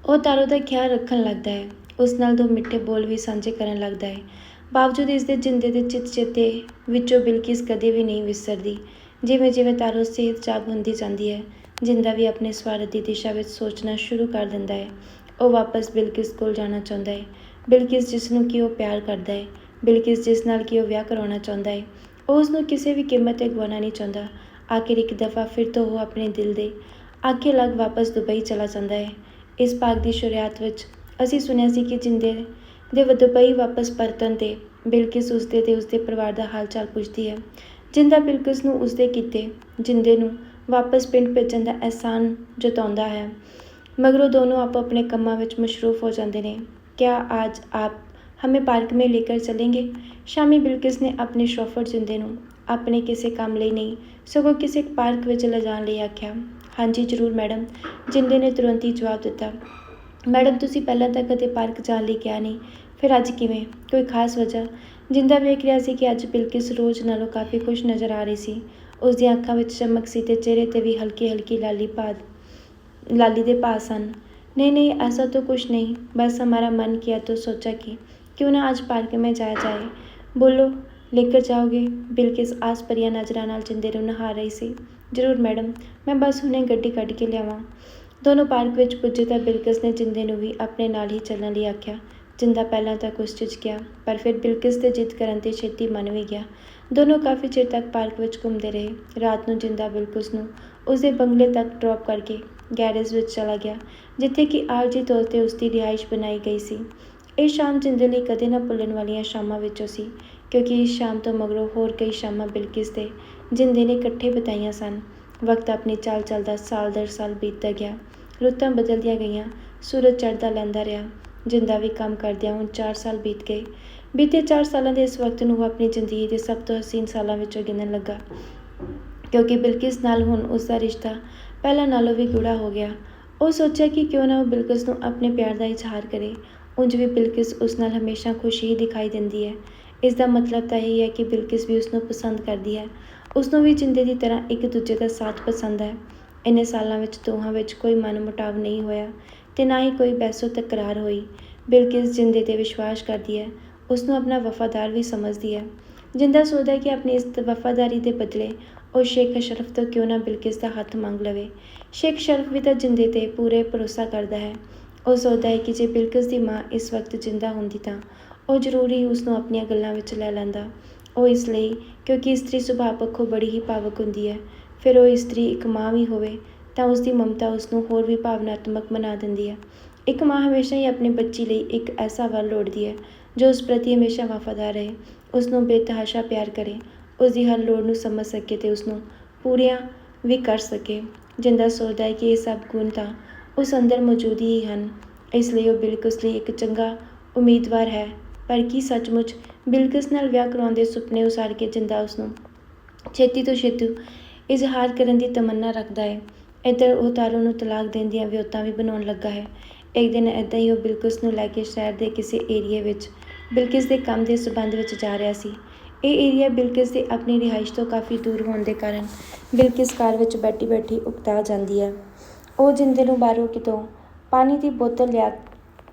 ਉਹ ਤਾਰੋ ਦਾ ਖਿਆਲ ਰੱਖਣ ਲੱਗਦਾ ਹੈ। ਉਸ ਨਾਲ ਦੋ ਮਿੱਠੇ ਬੋਲ ਵੀ ਸਾਂਝੇ ਕਰਨ ਲੱਗਦਾ ਹੈ। ਬਾਵਜੂਦ ਇਸ ਦੇ ਜਿੰਦੇ ਦੇ ਚਿੱਤ ਚੇਤੇ ਵਿੱਚੋਂ ਬਿਲਕਿਸ ਕਦੇ ਵੀ ਨਹੀਂ ਵਿਸਰਦੀ। ਜਿਵੇਂ ਜਿਵੇਂ ਤਾਰੋ ਸਿਹਤ ਜਾਗ ਹੁੰਦੀ ਜਾਂਦੀ ਹੈ, ਜਿੰਦਾ ਵੀ ਆਪਣੇ ਸਵਾਰਥ ਦੀ ਦਿਸ਼ਾ ਵਿੱਚ ਸੋਚਣਾ ਸ਼ੁਰੂ ਕਰ ਦਿੰਦਾ ਹੈ, ਉਹ ਵਾਪਸ ਬਿਲਕਿਸ ਕੋਲ ਜਾਣਾ ਚਾਹੁੰਦਾ ਹੈ। ਬਿਲਕਿਸ ਜਿਸ ਨੂੰ ਕਿ ਉਹ ਪਿਆਰ ਕਰਦਾ ਹੈ, ਬਿਲਕਿਸ ਜਿਸ ਨਾਲ ਕਿ ਉਹ ਵਿਆਹ ਕਰਾਉਣਾ ਚਾਹੁੰਦਾ ਹੈ, ਉਹ ਉਸ ਨੂੰ ਕਿਸੇ ਵੀ ਕੀਮਤ ਤੇ ਗਵਾਉਣਾ ਨਹੀਂ ਚਾਹੁੰਦਾ। ਆਖਿਰ ਇੱਕ ਦਫਾ ਫਿਰ ਤੋਂ ਉਹ ਆਪਣੇ ਦਿਲ ਦੇ ਆਖੇ ਲੱਗ ਵਾਪਸ ਦੁਬਈ ਚਲਾ ਜਾਂਦਾ ਹੈ। ਇਸ ਭਾਗ ਦੀ ਸ਼ੁਰੂਆਤ ਵਿੱਚ ਅਸੀਂ ਸੁਣਿਆ ਸੀ ਕਿ ਜਿੰਦੇ ਦੇ ਦੁਬਈ ਵਾਪਸ ਪਰਤਣ ਤੇ ਬਿਲਕਿਸ ਉਸਦੇ ਤੇ ਉਸਦੇ ਪਰਿਵਾਰ ਦਾ ਹਾਲ ਚਾਲ ਪੁੱਛਦੀ ਹੈ ਜਿੰਦਾ ਬਿਲਕਿਸ ਨੂੰ ਉਸਦੇ ਕੀਤੇ ਜਿੰਦੇ ਨੂੰ ਵਾਪਸ ਪਿੰਡ ਭੇਜਣ ਦਾ ਅਹਿਸਾਨ ਜਤਾਉਂਦਾ ਹੈ ਮਗਰੋਂ ਦੋਨੋਂ ਆਪੋ ਆਪਣੇ ਕੰਮਾਂ ਵਿੱਚ ਮਸ਼ਰੂਫ ਹੋ ਜਾਂਦੇ ਨੇ ਕਿਆ ਅੱਜ ਆਪ हमें पार्क में लेकर चलेंगे शामी बिल्किस ने अपने शोफर जिंदे ਨੂੰ ਆਪਣੇ ਕਿਸੇ ਕੰਮ ਲਈ ਨਹੀਂ ਸਗੋਂ ਕਿਸੇ ਪਾਰਕ ਵਿੱਚ ਲਿਜਾਣ ਲਈ ਆਖਿਆ ਹਾਂਜੀ ਜ਼ਰੂਰ ਮੈਡਮ ਜਿੰਦੇ ਨੇ ਤੁਰੰਤ ਹੀ ਜਵਾਬ ਦਿੱਤਾ ਮੈਡਮ ਤੁਸੀਂ ਪਹਿਲਾਂ ਤਾਂ ਕਦੇ ਪਾਰਕ ਜਾਣ ਲਈ ਕਿਹਾ ਨਹੀਂ ਫਿਰ ਅੱਜ ਕਿਵੇਂ ਕੋਈ ਖਾਸ ਵਜ੍ਹਾ ਜਿੰਦਾ ਵੇਖ ਰਿਹਾ ਸੀ ਕਿ ਅੱਜ ਬਿਲਕਿਸ ਰੋਜ਼ ਨਾਲੋਂ ਕਾਫੀ ਖੁਸ਼ ਨਜ਼ਰ ਆ ਰਹੀ ਸੀ ਉਸ ਦੀਆਂ ਅੱਖਾਂ ਵਿੱਚ ਚਮਕ ਸੀ ਤੇ ਚਿਹਰੇ ਤੇ ਵੀ ਹਲਕੀ ਹਲਕੀ ਲਾਲੀ ਪਾਦ लाली दे पास सन नहीं नहीं ऐसा तो कुछ नहीं बस हमारा मन किया तो सोचा कि क्यों ना आज पार्क में जाया जाए बोलो लेकर जाओगे ਬਿਲਕਿਸ ਆਸ ਭਰੀਆਂ ਨਜ਼ਰਾਂ ਨਾਲ ਜਿੰਦੇ ਨੂੰ ਨਹਾ ਰਹੀ ਸੀ ਜ਼ਰੂਰ ਮੈਡਮ ਮੈਂ ਬਸ ਹੁਣੇ ਗੱਡੀ ਕੱਢ ਕੇ ਲਿਆਵਾਂ ਦੋਨੋਂ ਪਾਰਕ ਵਿੱਚ ਪੁੱਜੇ ਤਾਂ ਬਿਲਕਿਸ ਨੇ ਜਿੰਦੇ ਨੂੰ ਵੀ ਆਪਣੇ ਨਾਲ ਹੀ ਚੱਲਣ ਲਈ ਆਖਿਆ। ਜਿੰਦਾ ਪਹਿਲਾਂ ਤਾਂ ਕੁਛ ਗਿਆ ਪਰ ਫਿਰ ਬਿਲਕਿਸ ਦੇ ਜਿੱਦ ਕਰਨ ਤੇ ਛੇਤੀ ਮੰਨ ਵੀ ਗਿਆ। ਦੋਨੋਂ ਕਾਫੀ ਚਿਰ ਤੱਕ ਪਾਰਕ ਵਿੱਚ ਘੁੰਮਦੇ ਰਹੇ। ਰਾਤ ਨੂੰ ਜਿੰਦਾ ਬਿਲਕਿਸ ਨੂੰ ਉਸਦੇ ਬੰਗਲੇ ਤੱਕ ਡ੍ਰੌਪ ਕਰਕੇ ਗੈਰੇਜ ਵਿੱਚ ਚਲਾ ਗਿਆ, ਜਿੱਥੇ ਕਿ ਆਰਜੀ ਤੌਰ ਤੇ ਉਸਦੀ ਰਿਹਾਇਸ਼ ਬਣਾਈ ਗਈ ਸੀ। ਇਹ ਸ਼ਾਮ ਜਿੰਦੇ ਲਈ ਕਦੇ ਨਾ ਭੁੱਲਣ ਵਾਲੀਆਂ ਸ਼ਾਮਾਂ ਵਿੱਚੋਂ ਸੀ, ਕਿਉਂਕਿ ਇਸ ਸ਼ਾਮ ਤੋਂ ਮਗਰੋਂ ਹੋਰ ਕਈ ਸ਼ਾਮਾਂ ਬਿਲਕਿਸ ਤੇ ਜਿੰਦੇ ਨੇ ਇਕੱਠੇ ਬਿਤਾਈਆਂ ਸਨ। ਵਕਤ ਆਪਣੀ ਚਾਲ ਚੱਲਦਾ ਸਾਲ ਦਰ ਸਾਲ ਬੀਤਦਾ ਗਿਆ। ਰੁੱਤਾਂ ਬਦਲਦੀਆਂ ਗਈਆਂ। ਸੂਰਜ ਚੜ੍ਹਦਾ ਲੈਂਦਾ ਰਿਹਾ। ਜਿੰਦਾ ਵੀ ਕੰਮ ਕਰਦਿਆਂ ਹੁਣ 4 ਸਾਲ ਬੀਤ ਗਏ। ਬੀਤੇ 4 ਸਾਲਾਂ ਦੇ ਇਸ ਵਕਤ ਨੂੰ ਉਹ ਆਪਣੀ ਜ਼ਿੰਦਗੀ ਦੇ ਸਭ ਤੋਂ ਹਸੀਨ ਸਾਲਾਂ ਵਿੱਚੋਂ ਗਿਣਨ ਲੱਗਾ। ਕਿਉਂਕਿ ਬਿਲਕਿਸ ਨਾਲ ਹੁਣ ਉਸ ਦਾ ਰਿਸ਼ਤਾ ਪਹਿਲਾਂ ਨਾਲੋਂ ਵੀ ਗੂੜਾ ਹੋ ਗਿਆ। ਉਹ ਸੋਚਿਆ ਕਿ ਕਿਉਂ ਨਾ ਉਹ ਬਿਲਕਿਸ ਨੂੰ ਆਪਣੇ ਪਿਆਰ ਦਾ ਇਜ਼ਹਾਰ ਕਰੇ। ਉਂਝ ਵੀ ਬਿਲਕਿਸ ਉਸ ਨਾਲ ਹਮੇਸ਼ਾ ਖੁਸ਼ ਹੀ ਦਿਖਾਈ ਦਿੰਦੀ ਹੈ। ਇਸ ਦਾ ਮਤਲਬ ਤਾਂ ਇਹ ਹੈ ਕਿ ਬਿਲਕਿਸ ਵੀ ਉਸ ਨੂੰ ਪਸੰਦ ਕਰਦੀ ਹੈ। ਉਸ ਨੂੰ ਵੀ ਜਿੰਦੇ ਦੀ ਤਰ੍ਹਾਂ ਇੱਕ ਦੂਜੇ ਦਾ ਸਾਥ ਪਸੰਦ ਹੈ। ਇੰਨੇ ਸਾਲਾਂ ਵਿੱਚ ਦੋਹਾਂ ਵਿੱਚ ਕੋਈ ਮਨਮੁਟਾਵ ਨਹੀਂ ਹੋਇਆ ਤੇ ਨਾ ਹੀ ਕੋਈ ਬਹਿਸੋ ਤਕਰਾਰ ਹੋਈ। ਬਿਲਕਿਸ ਜਿੰਦੇ ਤੇ ਵਿਸ਼ਵਾਸ ਕਰਦੀ ਹੈ ਉਸ ਨੂੰ ਆਪਣਾ ਵਫਾਦਾਰ ਵੀ ਸਮਝਦੀ ਹੈ। ਜਿੰਦਾ ਸੋਚਦਾ ਹੈ ਕਿ ਆਪਣੀ ਇਸ ਵਫਾਦਾਰੀ ਦੇ ਬਦਲੇ ਉਹ ਸ਼ੇਖ ਅਸ਼ਰਫ ਤੋਂ ਕਿਉਂ ਨਾ ਬਿਲਕਿਸ ਦਾ ਹੱਥ ਮੰਗ ਲਵੇ। ਸ਼ੇਖ ਸ਼ਰਫ ਵੀ ਤਾਂ ਜਿੰਦੇ ਤੇ ਪੂਰੇ ਭਰੋਸਾ ਕਰਦਾ ਹੈ। ਉਹ ਸੋਚਦਾ ਹੈ ਕਿ ਜੇ ਬਿਲਕਿਸ ਦੀ ਮਾਂ ਇਸ ਵਕਤ ਜਿੰਦਾ ਹੁੰਦੀ ਤਾਂ ਉਹ ਜ਼ਰੂਰੀ ਹੀ ਉਸ ਨੂੰ ਆਪਣੀਆਂ ਗੱਲਾਂ ਵਿੱਚ ਲੈ ਲੈਂਦਾ। ਉਹ ਇਸ ਲਈ ਕਿਉਂਕਿ ਇਸਤਰੀ ਸੁਭਾਅ ਪੱਖੋਂ ਬੜੀ ਹੀ ਭਾਵਕ ਹੁੰਦੀ ਹੈ। ਫਿਰ ਉਹ ਇਸਤਰੀ ਇੱਕ ਮਾਂ ਵੀ ਹੋਵੇ ਤਾਂ ਉਸ ਦੀ ਮਮਤਾ ਉਸ ਨੂੰ ਹੋਰ ਵੀ ਭਾਵਨਾਤਮਕ ਬਣਾ ਦਿੰਦੀ ਹੈ। ਇੱਕ ਮਾਂ ਹਮੇਸ਼ਾ ਹੀ ਆਪਣੇ ਬੱਚੀ ਲਈ ਇੱਕ ਐਸਾ ਵਰ ਲੋੜਦੀ ਹੈ, ਜੋ ਉਸ ਪ੍ਰਤੀ ਹਮੇਸ਼ਾ ਵਫਾਦਾਰ ਰਹੇ ਉਸ ਨੂੰ ਬੇਤਹਾਸ਼ਾ ਪਿਆਰ ਕਰੇ ਉਸ ਦੀ ਹਰ ਲੋੜ ਨੂੰ ਸਮਝ ਸਕੇ ਤੇ ਉਸ ਨੂੰ ਪੂਰੀਆਂ ਵੀ ਕਰ ਸਕੇ। ਜਿੰਦਾ ਸੋਚਦਾ ਹੈ ਕਿ ਇਹ ਸਭ ਗੁਣ ਤਾਂ ਉਸ ਅੰਦਰ ਮੌਜੂਦ ਹੀ ਹਨ, ਇਸ ਲਈ ਉਹ ਬਿਲਕੁਸ ਲਈ ਇੱਕ ਚੰਗਾ ਉਮੀਦਵਾਰ ਹੈ। ਪਰ ਕੀ ਸੱਚਮੁੱਚ ਬਿਲਕਿਸ ਨਾਲ ਵਿਆਹ ਕਰਾਉਣ ਦੇ ਸੁਪਨੇ ਉਸਾਰ ਕੇ ਜਿੰਦਾ ਉਸ ਨੂੰ ਛੇਤੀ ਤੋਂ ਛੇਤੀ ਇਜ਼ਹਾਰ ਕਰਨ ਦੀ ਤਮੰਨਾ ਰੱਖਦਾ ਹੈ। ਇੱਧਰ ਉਹ ਤਾਰੂ ਨੂੰ ਤਲਾਕ ਦੇਣ ਦੀਆਂ ਵਿਉਤਾਂ ਵੀ ਬਣਾਉਣ ਲੱਗਾ ਹੈ। ਇੱਕ ਦਿਨ ਇੱਦਾਂ ਹੀ ਉਹ ਬਿਲਕਿਸ ਨੂੰ ਲੈ ਕੇ ਸ਼ਹਿਰ ਦੇ ਕਿਸੇ ਏਰੀਏ ਵਿੱਚ, ਬਿਲਕਿਸ ਦੇ ਕੰਮ ਦੇ ਸਬੰਧ ਵਿੱਚ ਜਾ ਰਿਹਾ ਸੀ। ਇਹ ਏਰੀਆ ਬਿਲਕਿਸ ਦੇ ਆਪਣੀ ਰਿਹਾਇਸ਼ ਤੋਂ ਕਾਫੀ ਦੂਰ ਹੋਣ ਦੇ ਕਾਰਨ ਬਿਲਕਿਸ ਕਾਰ ਵਿੱਚ ਬੈਠੀ ਬੈਠੀ ਉਕਤਾ ਜਾਂਦੀ ਹੈ। ਉਹ ਜਿੰਦੇ ਨੂੰ ਬਾਹਰੋਂ ਕਿਤੋਂ ਪਾਣੀ ਦੀ ਬੋਤਲ ਲਿਆ,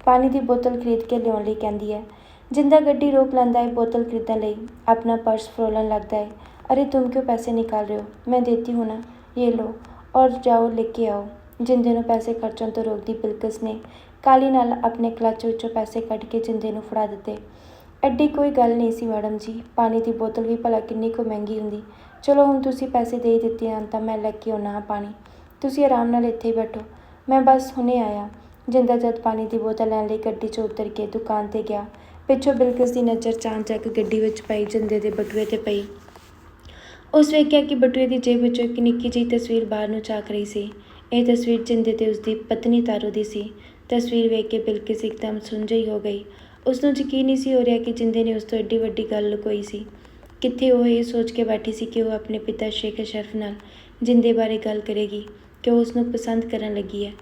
ਪਾਣੀ ਦੀ ਬੋਤਲ ਖਰੀਦ ਕੇ ਲਿਆਉਣ ਲਈ ਕਹਿੰਦੀ ਹੈ। ਜਿੰਦਾ ਗੱਡੀ ਰੋਕ ਲੈਂਦਾ ਹੈ ਬੋਤਲ ਖਰੀਦਣ ਲਈ, ਆਪਣਾ ਪਰਸ ਫਰੋਲਣ ਲੱਗਦਾ ਹੈ। अरे तुम क्यों पैसे निकाल रहे हो मैं देती हूँ ना ये लो और जाओ लेके आओ ਜਿੰਦੇ ਨੂੰ ਪੈਸੇ ਖਰਚਣ ਤੋਂ ਰੋਕਦੀ ਬਿਲਕਿਸ ਨੇ ਕਾਲੀ ਨਾਲ ਆਪਣੇ ਕਲੱਚ ਵਿੱਚੋਂ ਪੈਸੇ ਕੱਢ ਕੇ ਜਿੰਦੇ ਨੂੰ ਫੜਾ ਦਿੱਤੇ ਐਡੀ ਕੋਈ ਗੱਲ ਨਹੀਂ ਸੀ ਮੈਡਮ ਜੀ ਪਾਣੀ ਦੀ ਬੋਤਲ ਵੀ ਭਲਾ ਕਿੰਨੀ ਕੁ ਮਹਿੰਗੀ ਹੁੰਦੀ ਚਲੋ ਹੁਣ ਤੁਸੀਂ ਪੈਸੇ ਦੇ ਹੀ ਦਿੱਤੇ ਹਨ ਤਾਂ ਮੈਂ ਲੈ ਕੇ ਆਉਣਾ ਹਾਂ ਪਾਣੀ ਤੁਸੀਂ ਆਰਾਮ ਨਾਲ ਇੱਥੇ ਹੀ ਬੈਠੋ ਮੈਂ ਬਸ ਹੁਣੇ ਆਇਆ ਜਿੰਦਾ ਜਦ ਪਾਣੀ ਦੀ ਬੋਤਲ ਲੈਣ ਲਈ ਗੱਡੀ 'ਚੋਂ ਉਤਰ ਕੇ ਦੁਕਾਨ ਤੇ ਗਿਆ ਪਿੱਛੋਂ ਬਿਲਕਿਸ ਦੀ ਨਜ਼ਰ ਚਾਂਚਕ ਗੱਡੀ ਵਿੱਚ ਪਈ ਜਿੰਦੇ ਦੇ ਬਟੂਏ ਤੇ ਪਈ ਉਸ ਵੇਖਿਆ ਕਿ ਬਟੂਏ ਦੀ ਜੇਬ ਵਿੱਚੋਂ ਇੱਕ ਨਿੱਕੀ ਜਿਹੀ ਤਸਵੀਰ ਬਾਹਰ ਨੂੰ ਝਾਕ ਰਹੀ ਸੀ। ਇਹ ਤਸਵੀਰ ਜਿੰਦੇ ਤੇ ਉਸਦੀ ਪਤਨੀ ਤਾਰੋ ਦੀ ਸੀ। ਤਸਵੀਰ ਵੇਖ ਕੇ ਬਿਲਕਿਸ ਇੱਕਦਮ ਸੁੰਝ ਹੀ ਹੋ ਗਈ। ਉਸ ਨੂੰ ਯਕੀਨ ਨਹੀਂ ਸੀ ਹੋ ਰਿਹਾ ਕਿ ਜਿੰਦੇ ਨੇ ਉਸ ਤੋਂ ਏਡੀ ਵੱਡੀ ਗੱਲ ਲੁਕੋਈ ਸੀ। ਕਿੱਥੇ ਉਹ ਇਹ ਸੋਚ ਕੇ ਬੈਠੀ ਸੀ ਕਿ ਉਹ ਆਪਣੇ ਪਿਤਾ ਸ਼ੇਖ ਅਸ਼ਰਫ ਨਾਲ ਜਿੰਦੇ ਬਾਰੇ ਗੱਲ ਕਰੇਗੀ, ਕਿ ਉਹ ਉਸ ਨੂੰ ਪਸੰਦ ਕਰਨ ਲੱਗੀ ਹੈ।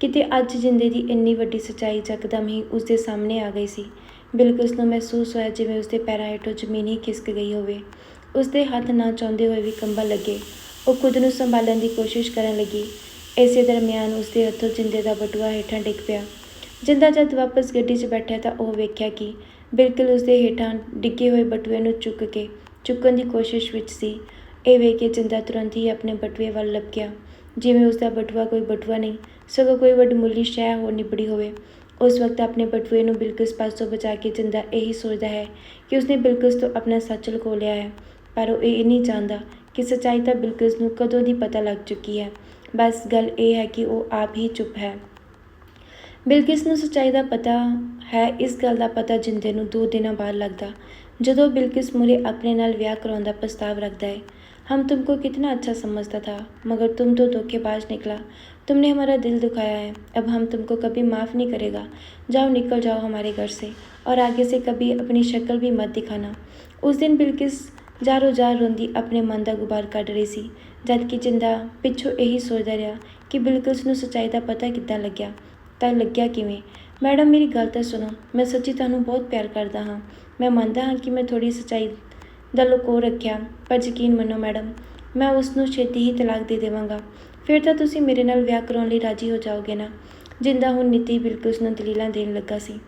ਕਿਤੇ ਅੱਜ ਜਿੰਦੇ ਦੀ ਇੰਨੀ ਵੱਡੀ ਸੱਚਾਈ ਯਕਦਮ ਹੀ ਉਸ ਦੇ ਸਾਹਮਣੇ ਆ ਗਈ ਸੀ। ਬਿਲਕੁਲ ਨੂੰ ਮਹਿਸੂਸ ਹੋਇਆ ਜਿਵੇਂ ਉਸ ਦੇ ਪੈਰਾਂ ਹੇਠੋਂ ਜ਼ਮੀਨ ਹੀ ਖਿਸਕ ਗਈ ਹੋਵੇ। ਉਸਦੇ ਹੱਥ ਨਾ ਚਾਹੁੰਦੇ ਹੋਏ ਵੀ ਕੰਬਣ ਲੱਗੇ। ਉਹ ਖੁਦ ਨੂੰ ਸੰਭਾਲਣ ਦੀ ਕੋਸ਼ਿਸ਼ ਕਰਨ ਲੱਗੀ। ਇਸੇ ਦਰਮਿਆਨ ਉਸਦੇ ਹੱਥੋਂ ਜਿੰਦੇ ਦਾ ਬਟੂਆ ਹੇਠਾਂ ਡਿੱਗ ਪਿਆ। ਜਿੰਦਾ ਜਦ ਵਾਪਸ ਗੱਡੀ 'ਚ ਬੈਠਿਆ ਤਾਂ ਉਹ ਵੇਖਿਆ ਕਿ ਬਿਲਕੁਲ ਉਸਦੇ ਹੇਠਾਂ ਡਿੱਗੇ ਹੋਏ ਬਟੂਏ ਨੂੰ ਚੁੱਕ ਕੇ ਚੁੱਕਣ ਦੀ ਕੋਸ਼ਿਸ਼ ਵਿੱਚ ਸੀ। ਇਹ ਵੇਖ ਕੇ ਜਿੰਦਾ ਤੁਰੰਤ ਹੀ ਆਪਣੇ ਬਟੂਏ ਵੱਲ ਲੱਭ ਗਿਆ ਜਿਵੇਂ ਉਸਦਾ ਬਟੂਆ ਕੋਈ ਬਟੂਆ ਨਹੀਂ, ਸਗੋਂ ਕੋਈ ਵੱਡਮੁੱਲੀ ਸ਼ੈ ਹੋ ਨਿਬੜੀ ਹੋਵੇ। ਉਸ ਵਕਤ ਆਪਣੇ ਬਟੂਏ ਨੂੰ ਬਿਲਕਿਸ ਪਾਸੋਂ ਬਚਾ ਕੇ ਜਿੰਦਾ ਇਹੀ ਸੋਚਦਾ ਹੈ ਕਿ ਉਸਨੇ ਬਿਲਕੁਸ ਤੋਂ ਆਪਣਾ ਸੱਚ ਲੁਕੋ ਲਿਆ ਹੈ। ਪਰ ਉਹ ਇਹ ਨਹੀਂ ਜਾਣਦਾ ਕਿ ਸੱਚਾਈ ਤਾਂ ਬਿਲਕਿਸ ਨੂੰ ਕਦੋਂ ਦੀ ਪਤਾ ਲੱਗ ਚੁੱਕੀ ਹੈ ਬਸ ਗੱਲ ਇਹ ਹੈ ਕਿ ਉਹ ਆਪ ਹੀ ਚੁੱਪ ਹੈ ਬਿਲਕਿਸ ਨੂੰ ਸੱਚਾਈ ਦਾ ਪਤਾ ਹੈ ਇਸ ਗੱਲ ਦਾ ਪਤਾ ਜਿੰਦੇ ਨੂੰ ਦੋ ਦਿਨਾਂ ਬਾਅਦ ਲੱਗਦਾ ਜਦੋਂ ਬਿਲਕਿਸ ਮੁਰੇ ਆਪਣੇ ਨਾਲ ਵਿਆਹ ਕਰਾਉਣ ਦਾ ਪ੍ਰਸਤਾਵ ਰੱਖਦਾ है हम तुमको कितना अच्छा समझता था मगर तुम तो धोखेबाज निकला तुमने हमारा दिल दुखाया है अब हम तुमको कभी माफ़ नहीं करेगा जाओ निकल जाओ हमारे घर से और आगे से कभी अपनी शक्ल भी मत दिखाना उस दिन बिल्किस ਜਾਰੋ ਜਾਰ ਰੋਂਦੀ ਆਪਣੇ ਮਨ ਦਾ ਗੁਬਾਰ ਕੱਢ ਰਹੀ ਸੀ। ਜਦ ਕਿ ਜਿੰਦਾ ਪਿੱਛੋਂ ਇਹੀ ਸੋਚਦਾ ਰਿਹਾ ਕਿ ਬਿਲਕੁਲ ਨੂੰ ਸੱਚਾਈ ਦਾ ਪਤਾ ਕਿੱਦਾਂ ਲੱਗਿਆ, ਤਾਂ ਲੱਗਿਆ ਕਿਵੇਂ? ਮੈਡਮ, ਮੇਰੀ ਗੱਲ ਤਾਂ ਸੁਣੋ, ਮੈਂ ਸੱਚੀ ਤੁਹਾਨੂੰ ਬਹੁਤ ਪਿਆਰ ਕਰਦਾ ਹਾਂ। ਮੈਂ ਮੰਨਦਾ ਹਾਂ ਕਿ ਮੈਂ ਥੋੜੀ ਸੱਚਾਈ ਦਾ ਲੁਕੋ ਰੱਖਿਆ, ਪਰ ਯਕੀਨ ਮੰਨੋ ਮੈਡਮ, ਮੈਂ ਉਸ ਨੂੰ ਛੇਤੀ ਹੀ ਤਲਾਕ ਦੇ ਦੇਵਾਂਗਾ। ਫਿਰ ਤਾਂ ਤੁਸੀਂ ਮੇਰੇ ਨਾਲ ਵਿਆਹ ਕਰਾਉਣ ਲਈ ਰਾਜੀ ਹੋ ਜਾਓਗੇ ਨਾ? ਜਿੰਦਾ ਹੁਣ ਨੀਤੀ ਬਿਲਕੁਲ ਨੂੰ ਦਲੀਲਾਂ ਦੇਣ ਲੱਗਾ ਸੀ।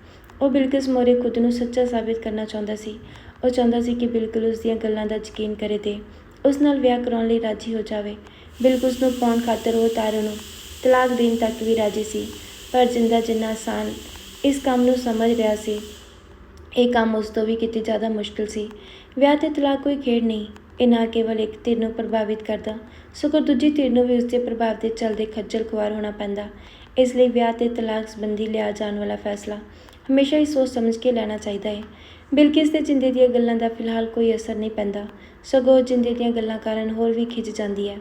ਉਹ ਬਿਲਕੁਲ ਮੋਰੇ ਖੁਦ ਨੂੰ ਸੱਚਾ ਸਾਬਿਤ ਕਰਨਾ ਚਾਹੁੰਦਾ ਸੀ। ਉਹ ਚਾਹੁੰਦਾ ਸੀ ਕਿ ਬਿਲਕੁਲ ਉਸ ਦੀਆਂ ਗੱਲਾਂ ਦਾ ਯਕੀਨ ਕਰੇ ਤੇ ਉਸ ਨਾਲ ਵਿਆਹ ਕਰਾਉਣ ਲਈ ਰਾਜੀ ਹੋ ਜਾਵੇ। ਬਿਲਕੁਲ ਉਸ ਨੂੰ ਪਾਉਣ ਖਾਤਰ ਉਹ ਤਾਰੂ ਨੂੰ ਤਲਾਕ ਦੇਣ ਤੱਕ ਵੀ ਰਾਜੀ ਸੀ, ਪਰ ਜਿੰਦਾ ਜਿੰਨਾ ਆਸਾਨ ਇਸ ਕੰਮ ਨੂੰ ਸਮਝ ਰਿਹਾ ਸੀ, ਇਹ ਕੰਮ ਉਸ ਤੋਂ ਵੀ ਕਿਤੇ ਜ਼ਿਆਦਾ ਮੁਸ਼ਕਲ ਸੀ। ਵਿਆਹ ਤੇ ਤਲਾਕ ਕੋਈ ਖੇਡ ਨਹੀਂ, ਇਹ ਨਾ ਕੇਵਲ ਇੱਕ ਧਿਰ ਨੂੰ ਪ੍ਰਭਾਵਿਤ ਕਰਦਾ, ਸਗੋਂ ਦੂਜੀ ਧਿਰ ਨੂੰ ਵੀ ਉਸਦੇ ਪ੍ਰਭਾਵ ਦੇ ਚਲਦੇ ਖੱਜਲ ਖੁਆਰ ਹੋਣਾ ਪੈਂਦਾ। ਇਸ ਲਈ ਵਿਆਹ ਤੇ ਤਲਾਕ ਸੰਬੰਧੀ ਲਿਆ ਜਾਣ ਵਾਲਾ ਫੈਸਲਾ ਹਮੇਸ਼ਾ ਹੀ ਸੋਚ ਸਮਝ ਕੇ ਲੈਣਾ ਚਾਹੀਦਾ ਹੈ। ਬਿਲਕਿਸ ਦੇ ਜਿੰਦੇ ਦੀਆਂ ਗੱਲਾਂ ਦਾ ਫਿਲਹਾਲ ਕੋਈ ਅਸਰ ਨਹੀਂ ਪੈਂਦਾ। ਸਗੋਂ ਜਿੰਦੇ ਦੀਆਂ ਗੱਲਾਂ ਕਾਰਨ ਹੋਰ ਵੀ ਖਿੱਚ ਜਾਂਦੀ ਹੈ।